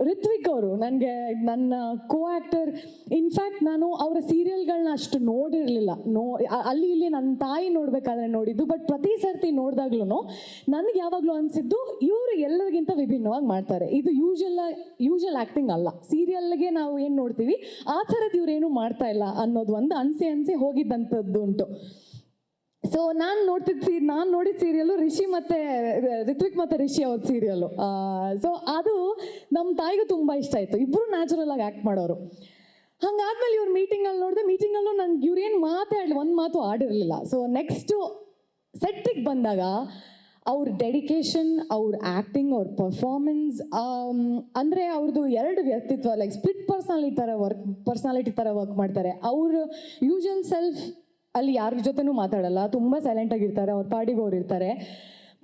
S2: ರಿತ್ವಿಕ್ ಅವರು ನನಗೆ ನನ್ನ ಕೋ ಆ್ಯಕ್ಟರ್ ಇನ್ಫ್ಯಾಕ್ಟ್ ನಾನು ಅವರ ಸೀರಿಯಲ್ಗಳನ್ನ ಅಷ್ಟು ನೋಡಿರಲಿಲ್ಲ. ನೋ ಅಲ್ಲಿ ಇಲ್ಲಿ ನನ್ನ ತಾಯಿ ನೋಡಬೇಕಾದ್ರೆ ನೋಡಿದ್ದು ಬಟ್ ಪ್ರತಿ ಸರ್ತಿ ನೋಡಿದಾಗ್ಲೂ ನನಗೆ ಯಾವಾಗಲೂ ಅನಿಸಿದ್ದು ಇವರು ಎಲ್ಲರಿಗಿಂತ ವಿಭಿನ್ನವಾಗಿ ಮಾಡ್ತಾರೆ. ಇದು ಯೂಶಲ್ ಯೂಶಲ್ ಆ್ಯಕ್ಟಿಂಗ್ ಅಲ್ಲ. ಸೀರಿಯಲ್ಗೆ ನಾವು ಏನು ನೋಡ್ತೀವಿ? ಆ ಥರದ್ದು ಇವರೇನು ಮಾಡ್ತಾ ಇಲ್ಲ ಅನ್ನೋದು ಒಂದು ಅನ್ಸೆ ಅನ್ಸೆ ಹೋಗಿದ್ದಂಥದ್ದು ಉಂಟು. ಸೊ ನಾನು ನೋಡ್ತಿದ್ದ ನಾನು ನೋಡಿದ ಸೀರಿಯಲ್ಲು ರಿಷಿ ಮತ್ತೆ, ರಿತ್ವಿಕ್ ಮತ್ತೆ ರಿಷಿ ಅವ್ರ ಸೀರಿಯಲ್ಲು ಸೊ ಅದು ನಮ್ಮ ತಾಯಿಗೂ ತುಂಬ ಇಷ್ಟ ಆಯಿತು. ಇಬ್ಬರು ನ್ಯಾಚುರಲ್ ಆಗಿ ಆ್ಯಕ್ಟ್ ಮಾಡೋರು. ಹಂಗಾದ್ಮೇಲೆ ಇವ್ರ ಮೀಟಿಂಗಲ್ಲಿ ನೋಡಿದೆ ಮೀಟಿಂಗಲ್ಲೂ ನಂಗೆ ಇವ್ರೇನು ಮಾತೇ ಆಡಲಿ ಒಂದು ಮಾತು ಆಡಿರಲಿಲ್ಲ. ಸೊ ನೆಕ್ಸ್ಟು ಸೆಟ್ಟಿಗೆ ಬಂದಾಗ ಅವ್ರ ಡೆಡಿಕೇಶನ್ ಅವ್ರ ಆ್ಯಕ್ಟಿಂಗ್ ಅವ್ರ ಪರ್ಫಾರ್ಮೆನ್ಸ್ ಅಂದರೆ ಅವ್ರದ್ದು ಎರಡು ವ್ಯಕ್ತಿತ್ವ ಲೈಕ್ ಸ್ಪ್ಲಿಟ್ ಪರ್ಸ್ನಾಲಿಟಿ ಥರ ವರ್ಕ್ ಪರ್ಸನಾಲಿಟಿ ಥರ ವರ್ಕ್ ಮಾಡ್ತಾರೆ. ಅವರು ಯೂಶಲ್ ಸೆಲ್ಫ್ ಅಲ್ಲಿ ಯಾರ ಜೊತೆನೂ ಮಾತಾಡಲ್ಲ, ತುಂಬ ಸೈಲೆಂಟಾಗಿರ್ತಾರೆ ಅವ್ರ ಪಾಡಿಗೆ ಅವ್ರು ಇರ್ತಾರೆ.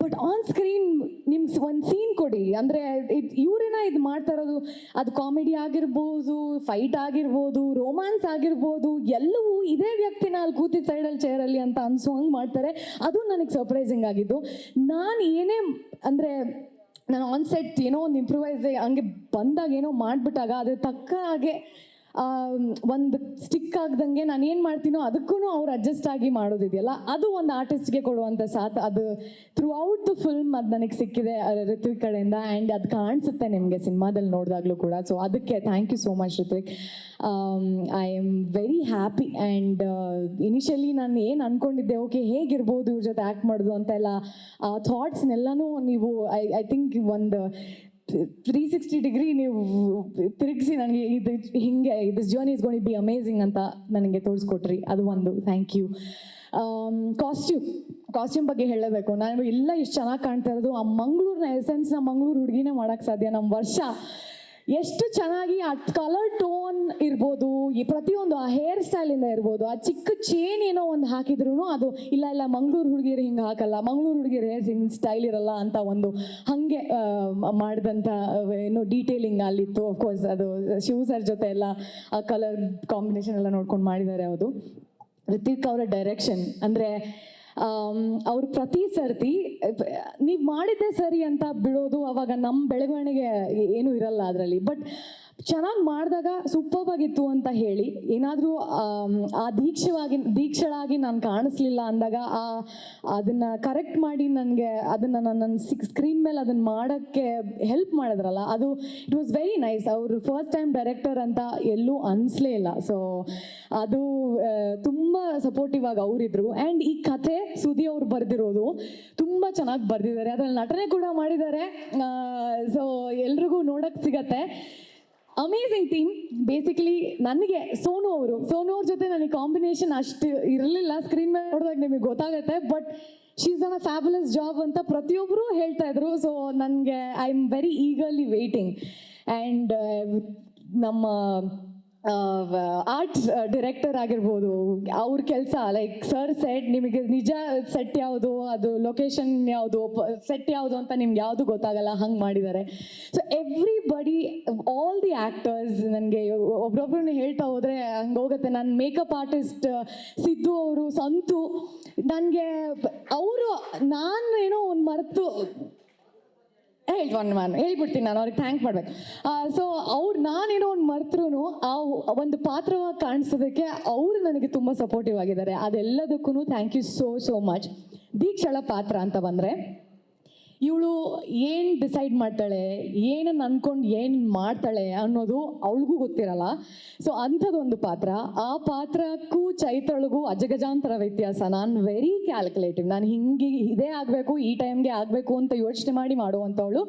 S2: ಬಟ್ ಆನ್ ಸ್ಕ್ರೀನ್ ನಿಮ್ಗೆ ಒಂದು ಸೀನ್ ಕೊಡಿ. ಅಂದರೆ ಇವರೇನ ಇದು ಮಾಡ್ತಾ ಇರೋದು, ಅದು ಕಾಮಿಡಿ ಆಗಿರ್ಬೋದು ಫೈಟ್ ಆಗಿರ್ಬೋದು ರೋಮ್ಯಾನ್ಸ್ ಆಗಿರ್ಬೋದು, ಎಲ್ಲವೂ ಇದೇ ವ್ಯಕ್ತಿನ ಅಲ್ಲಿ ಕೂತಿದ್ದ ಸೈಡಲ್ಲಿ ಚೇರಲ್ಲಿ ಅಂತ ಅನ್ಸೋ ಹಂಗೆ ಮಾಡ್ತಾರೆ. ಅದು ನನಗೆ ಸರ್ಪ್ರೈಸಿಂಗ್ ಆಗಿದ್ದು. ನಾನು ಏನೇ ಅಂದರೆ ನಾನು ಆನ್ ಸೆಟ್ ಏನೋ ಒಂದು ಇಂಪ್ರೂವೈಸ್ ಹಂಗೆ ಬಂದಾಗ ಏನೋ ಮಾಡಿಬಿಟ್ಟಾಗ ಅದ್ರ ತಕ್ಕ ಹಾಗೆ ಒಂದು ಸ್ಟಿಕ್ ಆಗ್ದಂಗೆ ನಾನು ಏನು ಮಾಡ್ತೀನೋ ಅದಕ್ಕೂ ಅವ್ರು ಅಡ್ಜಸ್ಟ್ ಆಗಿ ಮಾಡೋದಿದೆಯಲ್ಲ ಅದು ಒಂದು ಆರ್ಟಿಸ್ಟ್ಗೆ ಕೊಡುವಂಥ ಸಾಥ್. ಅದು ಥ್ರೂ ಔಟ್ ದ ಫಿಲ್ಮ್ ಅದು ನನಗೆ ಸಿಕ್ಕಿದೆ ಋತ್ವಿಕ್ ಕಡೆಯಿಂದ. ಆ್ಯಂಡ್ ಅದು ಕಾಣಿಸುತ್ತೆ ನಿಮಗೆ ಸಿನಿಮಾದಲ್ಲಿ ನೋಡಿದಾಗಲೂ ಕೂಡ. ಸೊ ಅದಕ್ಕೆ thank you so much Rithvik I am very happy and initially ನಾನು ಏನು ಅಂದ್ಕೊಂಡಿದ್ದೆ ಓಕೆ ಹೇಗಿರ್ಬೋದು ಇವ್ರ ಜೊತೆ ಆ್ಯಕ್ಟ್ ಮಾಡೋದು ಅಂತೆಲ್ಲ, ಆ ಥಾಟ್ಸ್ನೆಲ್ಲನೂ ನೀವು ಐ ಐ ಥಿಂಕ್ ಒಂದು ತ್ರೀ ಸಿಕ್ಸ್ಟಿ ಡಿಗ್ರಿ ನೀವು ತಿರುಗಿಸಿ ನನಗೆ ಇದು ಹಿಂಗೆ this journey is gonna be amazing ಅಂತ ನನಗೆ ತೋರಿಸ್ಕೊಟ್ರಿ. ಅದು ಒಂದು ಥ್ಯಾಂಕ್ ಯು ಕಾಸ್ಟ್ಯೂಮ್ ಕಾಸ್ಟ್ಯೂಮ್ ಬಗ್ಗೆ ಹೇಳಬೇಕು. ನಾನು ಎಲ್ಲ ಇಷ್ಟು ಚೆನ್ನಾಗಿ ಕಾಣ್ತಾ ಇರೋದು ಆ ಮಂಗಳೂರಿನ ಎಸೆನ್ಸ್ನ ಮಂಗಳೂರು ಹುಡುಗಿನೇ ಮಾಡೋಕ್ಕೆ ಸಾಧ್ಯ. ನಮ್ಮ ವರ್ಷ ಎಷ್ಟು ಚೆನ್ನಾಗಿ ಆ ಕಲರ್ ಟೋನ್ ಇರ್ಬೋದು, ಈ ಪ್ರತಿಯೊಂದು ಆ ಹೇರ್ ಸ್ಟೈಲಿಂದ ಇರ್ಬೋದು, ಆ ಚಿಕ್ಕ ಚೇನ್ ಏನೋ ಒಂದು ಹಾಕಿದ್ರು ಅದು ಇಲ್ಲ ಇಲ್ಲ, ಮಂಗಳೂರು ಹುಡುಗಿಯರು ಹಿಂಗೆ ಹಾಕಲ್ಲ, ಮಂಗಳೂರು ಹುಡುಗಿಯರು ಹೇರ್ ಹಿಂಗೆ ಸ್ಟೈಲ್ ಇರಲ್ಲ ಅಂತ ಒಂದು ಹಾಗೆ ಮಾಡಿದಂಥ ಏನು ಡೀಟೇಲಿಂಗ್ ಅಲ್ಲಿತ್ತು. ಅಫ್ಕೋರ್ಸ್ ಅದು ಶಿವ ಸರ್ ಜೊತೆ ಎಲ್ಲ ಆ ಕಲರ್ ಕಾಂಬಿನೇಷನ್ ಎಲ್ಲ ನೋಡ್ಕೊಂಡು ಮಾಡಿದ್ದಾರೆ ಅದು ರಿತಿಕ್ ಅವರ ಡೈರೆಕ್ಷನ್ ಅಂದರೆ ಅವ್ರು ಪ್ರತಿ ಸರ್ತಿ ನೀವು ಮಾಡಿದ್ದೆ ಸರಿ ಅಂತ ಬಿಡೋದು ಅವಾಗ ನಮ್ಮ ಬೆಳವಣಿಗೆ ಏನೂ ಇರಲ್ಲ ಅದರಲ್ಲಿ. ಬಟ್ ಚೆನ್ನಾಗಿ ಮಾಡಿದಾಗ ಸೂಪರ್ ಆಗಿತ್ತು ಅಂತ ಹೇಳಿ. ಏನಾದರೂ ಆ ದೀಕ್ಷವಾಗಿ, ದೀಕ್ಷಳಾಗಿ ನಾನು ಕಾಣಿಸ್ಲಿಲ್ಲ ಅಂದಾಗ ಆ, ಅದನ್ನು ಕರೆಕ್ಟ್ ಮಾಡಿ ನನಗೆ ಅದನ್ನು ನನ್ನ ಸಿಕ್ ಸ್ಕ್ರೀನ್ ಮೇಲೆ ಅದನ್ನು ಮಾಡೋಕ್ಕೆ ಹೆಲ್ಪ್ ಮಾಡಿದ್ರಲ್ಲ, ಅದು ಇಟ್ ವಾಸ್ ವೆರಿ ನೈಸ್ ಅವರು ಫಸ್ಟ್ ಟೈಮ್ ಡೈರೆಕ್ಟರ್ ಅಂತ ಎಲ್ಲೂ ಅನಿಸ್ಲೇ ಇಲ್ಲ. ಸೊ ಅದು ತುಂಬ ಸಪೋರ್ಟಿವ್ ಆಗಿ ಅವರಿದ್ರು. ಆ್ಯಂಡ್ ಈ ಕಥೆ ಸುದಿ ಅವ್ರು ಬರೆದಿರೋದು ತುಂಬ ಚೆನ್ನಾಗಿ ಬರೆದಿದ್ದಾರೆ. ಅದ್ರಲ್ಲಿ ನಟನೆ ಕೂಡ ಮಾಡಿದ್ದಾರೆ. ಸೊ ಎಲ್ರಿಗೂ ನೋಡೋಕ್ಕೆ ಸಿಗತ್ತೆ. ಅಮೇಝಿಂಗ್ ಟೀಮ್ ಬೇಸಿಕಲಿ ನನಗೆ ಸೋನು ಅವರು. ಸೋನು ಅವ್ರ ಜೊತೆ ನನಗೆ ಕಾಂಬಿನೇಷನ್ ಅಷ್ಟು ಇರಲಿಲ್ಲ. ಸ್ಕ್ರೀನ್ ಮೇಲೆ ನೋಡಿದಾಗ ನಿಮಗೆ ಗೊತ್ತಾಗುತ್ತೆ but she's done a fabulous job ಅಂತ ಪ್ರತಿಯೊಬ್ಬರು ಹೇಳ್ತಾ ಇದ್ರು. ಸೊ ನನಗೆ I am very eagerly waiting and ನಮ್ಮ ಆರ್ಟ್ ಡೈರೆಕ್ಟರ್ ಆಗಿರ್ಬೋದು, ಅವ್ರ ಕೆಲಸ ಲೈಕ್ ಸರ್ ಸೆಟ್ ನಿಮಗೆ ನಿಜ ಸೆಟ್ ಯಾವುದು, ಅದು ಲೊಕೇಶನ್ ಯಾವುದು ಸೆಟ್ ಯಾವುದು ಅಂತ ನಿಮ್ಗೆ ಯಾವುದು ಗೊತ್ತಾಗಲ್ಲ, ಹಂಗೆ ಮಾಡಿದ್ದಾರೆ. So everybody all the actors ನನಗೆ ಒಬ್ರೊಬ್ರನ್ನ ಹೇಳ್ತಾ ಹೋದರೆ ಹಂಗೆ ಹೋಗುತ್ತೆ. ನನ್ನ ಮೇಕಪ್ ಆರ್ಟಿಸ್ಟ್ ಸಿದ್ದು ಅವರು, ಸಂತು, ನನಗೆ ಅವರು, ನಾನು ಏನೋ ಒಂದು ಮರೆತು ಹೇಳಿ ಒಂದು ನಾನು ಹೇಳ್ಬಿಡ್ತೀನಿ ನಾನು, ಅವ್ರಿಗೆ ಥ್ಯಾಂಕ್ ಮಾಡ್ಬೇಕು. ಸೊ ಅವ್ರು ನಾನೇನೋ ಒಂದು ಮರ್ತರೂ ಆ ಒಂದು ಪಾತ್ರವಾಗಿ ಕಾಣಿಸೋದಕ್ಕೆ ಅವರು ನನಗೆ ತುಂಬ ಸಪೋರ್ಟಿವ್ ಆಗಿದ್ದಾರೆ. ಅದೆಲ್ಲದಕ್ಕೂ thank you so so much ದೀಕ್ಷಳ ಪಾತ್ರ ಅಂತ ಬಂದರೆ ಇವಳು ಏನು ಡಿಸೈಡ್ ಮಾಡ್ತಾಳೆ? ಏನನ್ನು ಅಂದ್ಕೊಂಡು ಏನು ಮಾಡ್ತಾಳೆ ಅನ್ನೋದು ಅವಳಿಗೂ ಗೊತ್ತಿರಲ್ಲ. ಸೊ ಅಂಥದ್ದೊಂದು ಪಾತ್ರ. ಆ ಪಾತ್ರಕ್ಕೂ ಚೈತ್ರಳಿಗೂ ಅಜಗಜಾಂತರ ವ್ಯತ್ಯಾಸ. ನಾನು ವೆರಿ ಕ್ಯಾಲ್ಕುಲೇಟಿವ್ ನಾನು ಹಿಂಗೆ ಇದೇ ಆಗಬೇಕು, ಈ ಟೈಮ್ಗೆ ಆಗಬೇಕು ಅಂತ ಯೋಚನೆ ಮಾಡಿ ಮಾಡುವಂಥವಳು.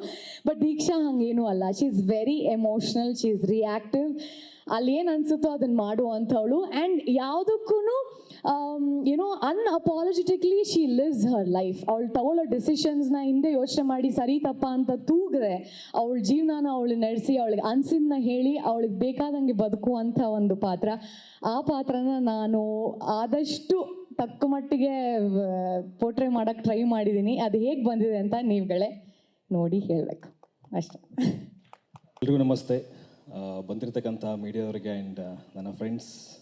S2: ಬಟ್ ದೀಕ್ಷಾ ಹಂಗೇನೂ ಅಲ್ಲ. She is very emotional she is reactive ಅಲ್ಲಿ ಏನು ಅನಿಸುತ್ತೋ ಅದನ್ನು ಮಾಡುವಂಥವಳು. ಆ್ಯಂಡ್ ಯಾವುದಕ್ಕೂ ಏನೋ unapologetically she lives her life ಅವಳು ತಗೊಳ್ಳೋ ಡಿಸಿಷನ್ಸ್ನ ಹಿಂದೆ ಯೋಚನೆ ಮಾಡಿ ಸರಿ ತಪ್ಪ ಅಂತ ತೂಗ್ರೆ ಅವಳ ಜೀವನನ ಅವಳು ನಡೆಸಿ, ಅವಳಿಗೆ ಅನ್ಸಿದ್ನ ಹೇಳಿ, ಅವಳಿಗೆ ಬೇಕಾದಂಗೆ ಬದುಕುವಂಥ ಒಂದು ಪಾತ್ರ. ಆ ಪಾತ್ರನ ನಾನು ಆದಷ್ಟು ತಕ್ಕ ಮಟ್ಟಿಗೆ ಪೋಟ್ರೆ ಟ್ರೈ ಮಾಡಿದ್ದೀನಿ ಅದು ಹೇಗೆ ಬಂದಿದೆ ಅಂತ ನೀವುಗಳೇ ನೋಡಿ ಹೇಳಬೇಕು. ಅಷ್ಟೇ.
S3: ಎಲ್ರಿಗೂ ನಮಸ್ತೆ. ಬಂದಿರತಕ್ಕಂಥ ಮೀಡಿಯಾದವರಿಗೆ ಆ್ಯಂಡ್ ನನ್ನ ಫ್ರೆಂಡ್ಸ್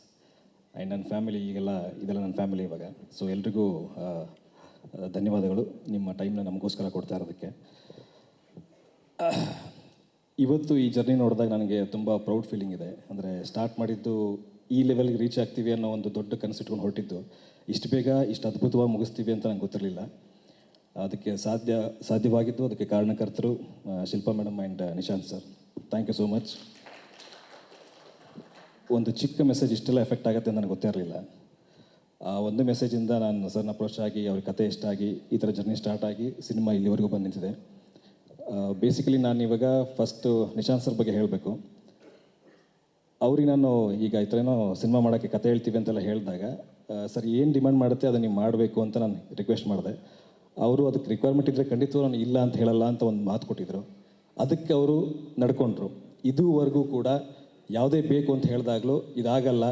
S3: ಆ್ಯಂಡ್ ನನ್ನ ಫ್ಯಾಮಿಲಿ ಈಗೆಲ್ಲ ಇದೆಲ್ಲ ನನ್ನ ಫ್ಯಾಮಿಲಿ ಇವಾಗ. ಸೊ ಎಲ್ರಿಗೂ ಧನ್ಯವಾದಗಳು ನಿಮ್ಮ ಟೈಮ್ನ ನಮಗೋಸ್ಕರ ಕೊಡ್ತಾ ಇರೋದಕ್ಕೆ. ಇವತ್ತು ಈ ಜರ್ನಿ ನೋಡಿದಾಗ ನನಗೆ ತುಂಬ ಪ್ರೌಡ್ ಫೀಲಿಂಗ್ ಇದೆ. ಅಂದರೆ ಸ್ಟಾರ್ಟ್ ಮಾಡಿದ್ದು ಈ ಲೆವೆಲ್ಗೆ ರೀಚ್ ಆಗ್ತೀವಿ ಅನ್ನೋ ಒಂದು ದೊಡ್ಡ ಕನಸಿಟ್ಕೊಂಡು ಹೊರಟಿದ್ದು. ಇಷ್ಟು ಬೇಗ, ಇಷ್ಟು ಅದ್ಭುತವಾಗಿ ಮುಗಿಸ್ತೀವಿ ಅಂತ ನಂಗೆ ಗೊತ್ತಿರಲಿಲ್ಲ. ಅದಕ್ಕೆ ಸಾಧ್ಯ, ಸಾಧ್ಯವಾಗಿದ್ದು ಅದಕ್ಕೆ ಕಾರಣಕರ್ತರು Shilpa madam and Nishant sir thank you so much ಒಂದು ಚಿಕ್ಕ ಮೆಸೇಜ್ ಇಷ್ಟೆಲ್ಲ ಎಫೆಕ್ಟ್ ಆಗುತ್ತೆ ಅಂತ ನನಗೆ ಗೊತ್ತಿರಲಿಲ್ಲ ಆ ಒಂದು ಮೆಸೇಜಿಂದ ನಾನು ಸರ್ನ ಅಪ್ರೋಚ್ ಆಗಿ ಅವ್ರ ಕತೆ ಇಷ್ಟ ಆಗಿ, ಈ ಥರ ಜರ್ನಿ ಸ್ಟಾರ್ಟ್ ಆಗಿ ಸಿನಿಮಾ ಇಲ್ಲಿವರೆಗೂ ಬಂದು ನಿಂತಿದೆ. ಬೇಸಿಕಲಿ ನಾನು ಇವಾಗ ಫಸ್ಟು ನಿಶಾಂತ್ ಸರ್ ಬಗ್ಗೆ ಹೇಳಬೇಕು. ಅವ್ರಿಗೆ ನಾನು ಈಗ ಈ ಥರ ಏನೋ ಸಿನಿಮಾ ಮಾಡೋಕ್ಕೆ ಕತೆ ಹೇಳ್ತೀವಿ ಅಂತೆಲ್ಲ ಹೇಳಿದಾಗ ಸರ್ ಏನು ಡಿಮ್ಯಾಂಡ್ ಮಾಡುತ್ತೆ ಅದನ್ನು ನೀವು ಮಾಡಬೇಕು ಅಂತ ನಾನು ರಿಕ್ವೆಸ್ಟ್ ಮಾಡಿದೆ. ಅವರು ಅದಕ್ಕೆ ರಿಕ್ವೈರ್ಮೆಂಟ್ ಇದ್ದರೆ ಖಂಡಿತ ನಾನು ಇಲ್ಲ ಅಂತ ಹೇಳಲ್ಲ ಅಂತ ಒಂದು ಮಾತು ಕೊಟ್ಟಿದ್ದರು ಅದಕ್ಕೆ ಅವರು ನಡ್ಕೊಂಡ್ರು. ಇದುವರೆಗೂ ಕೂಡ ಯಾವುದೇ ಬೇಕು ಅಂತ ಹೇಳಿದಾಗಲೂ ಇದಾಗಲ್ಲ,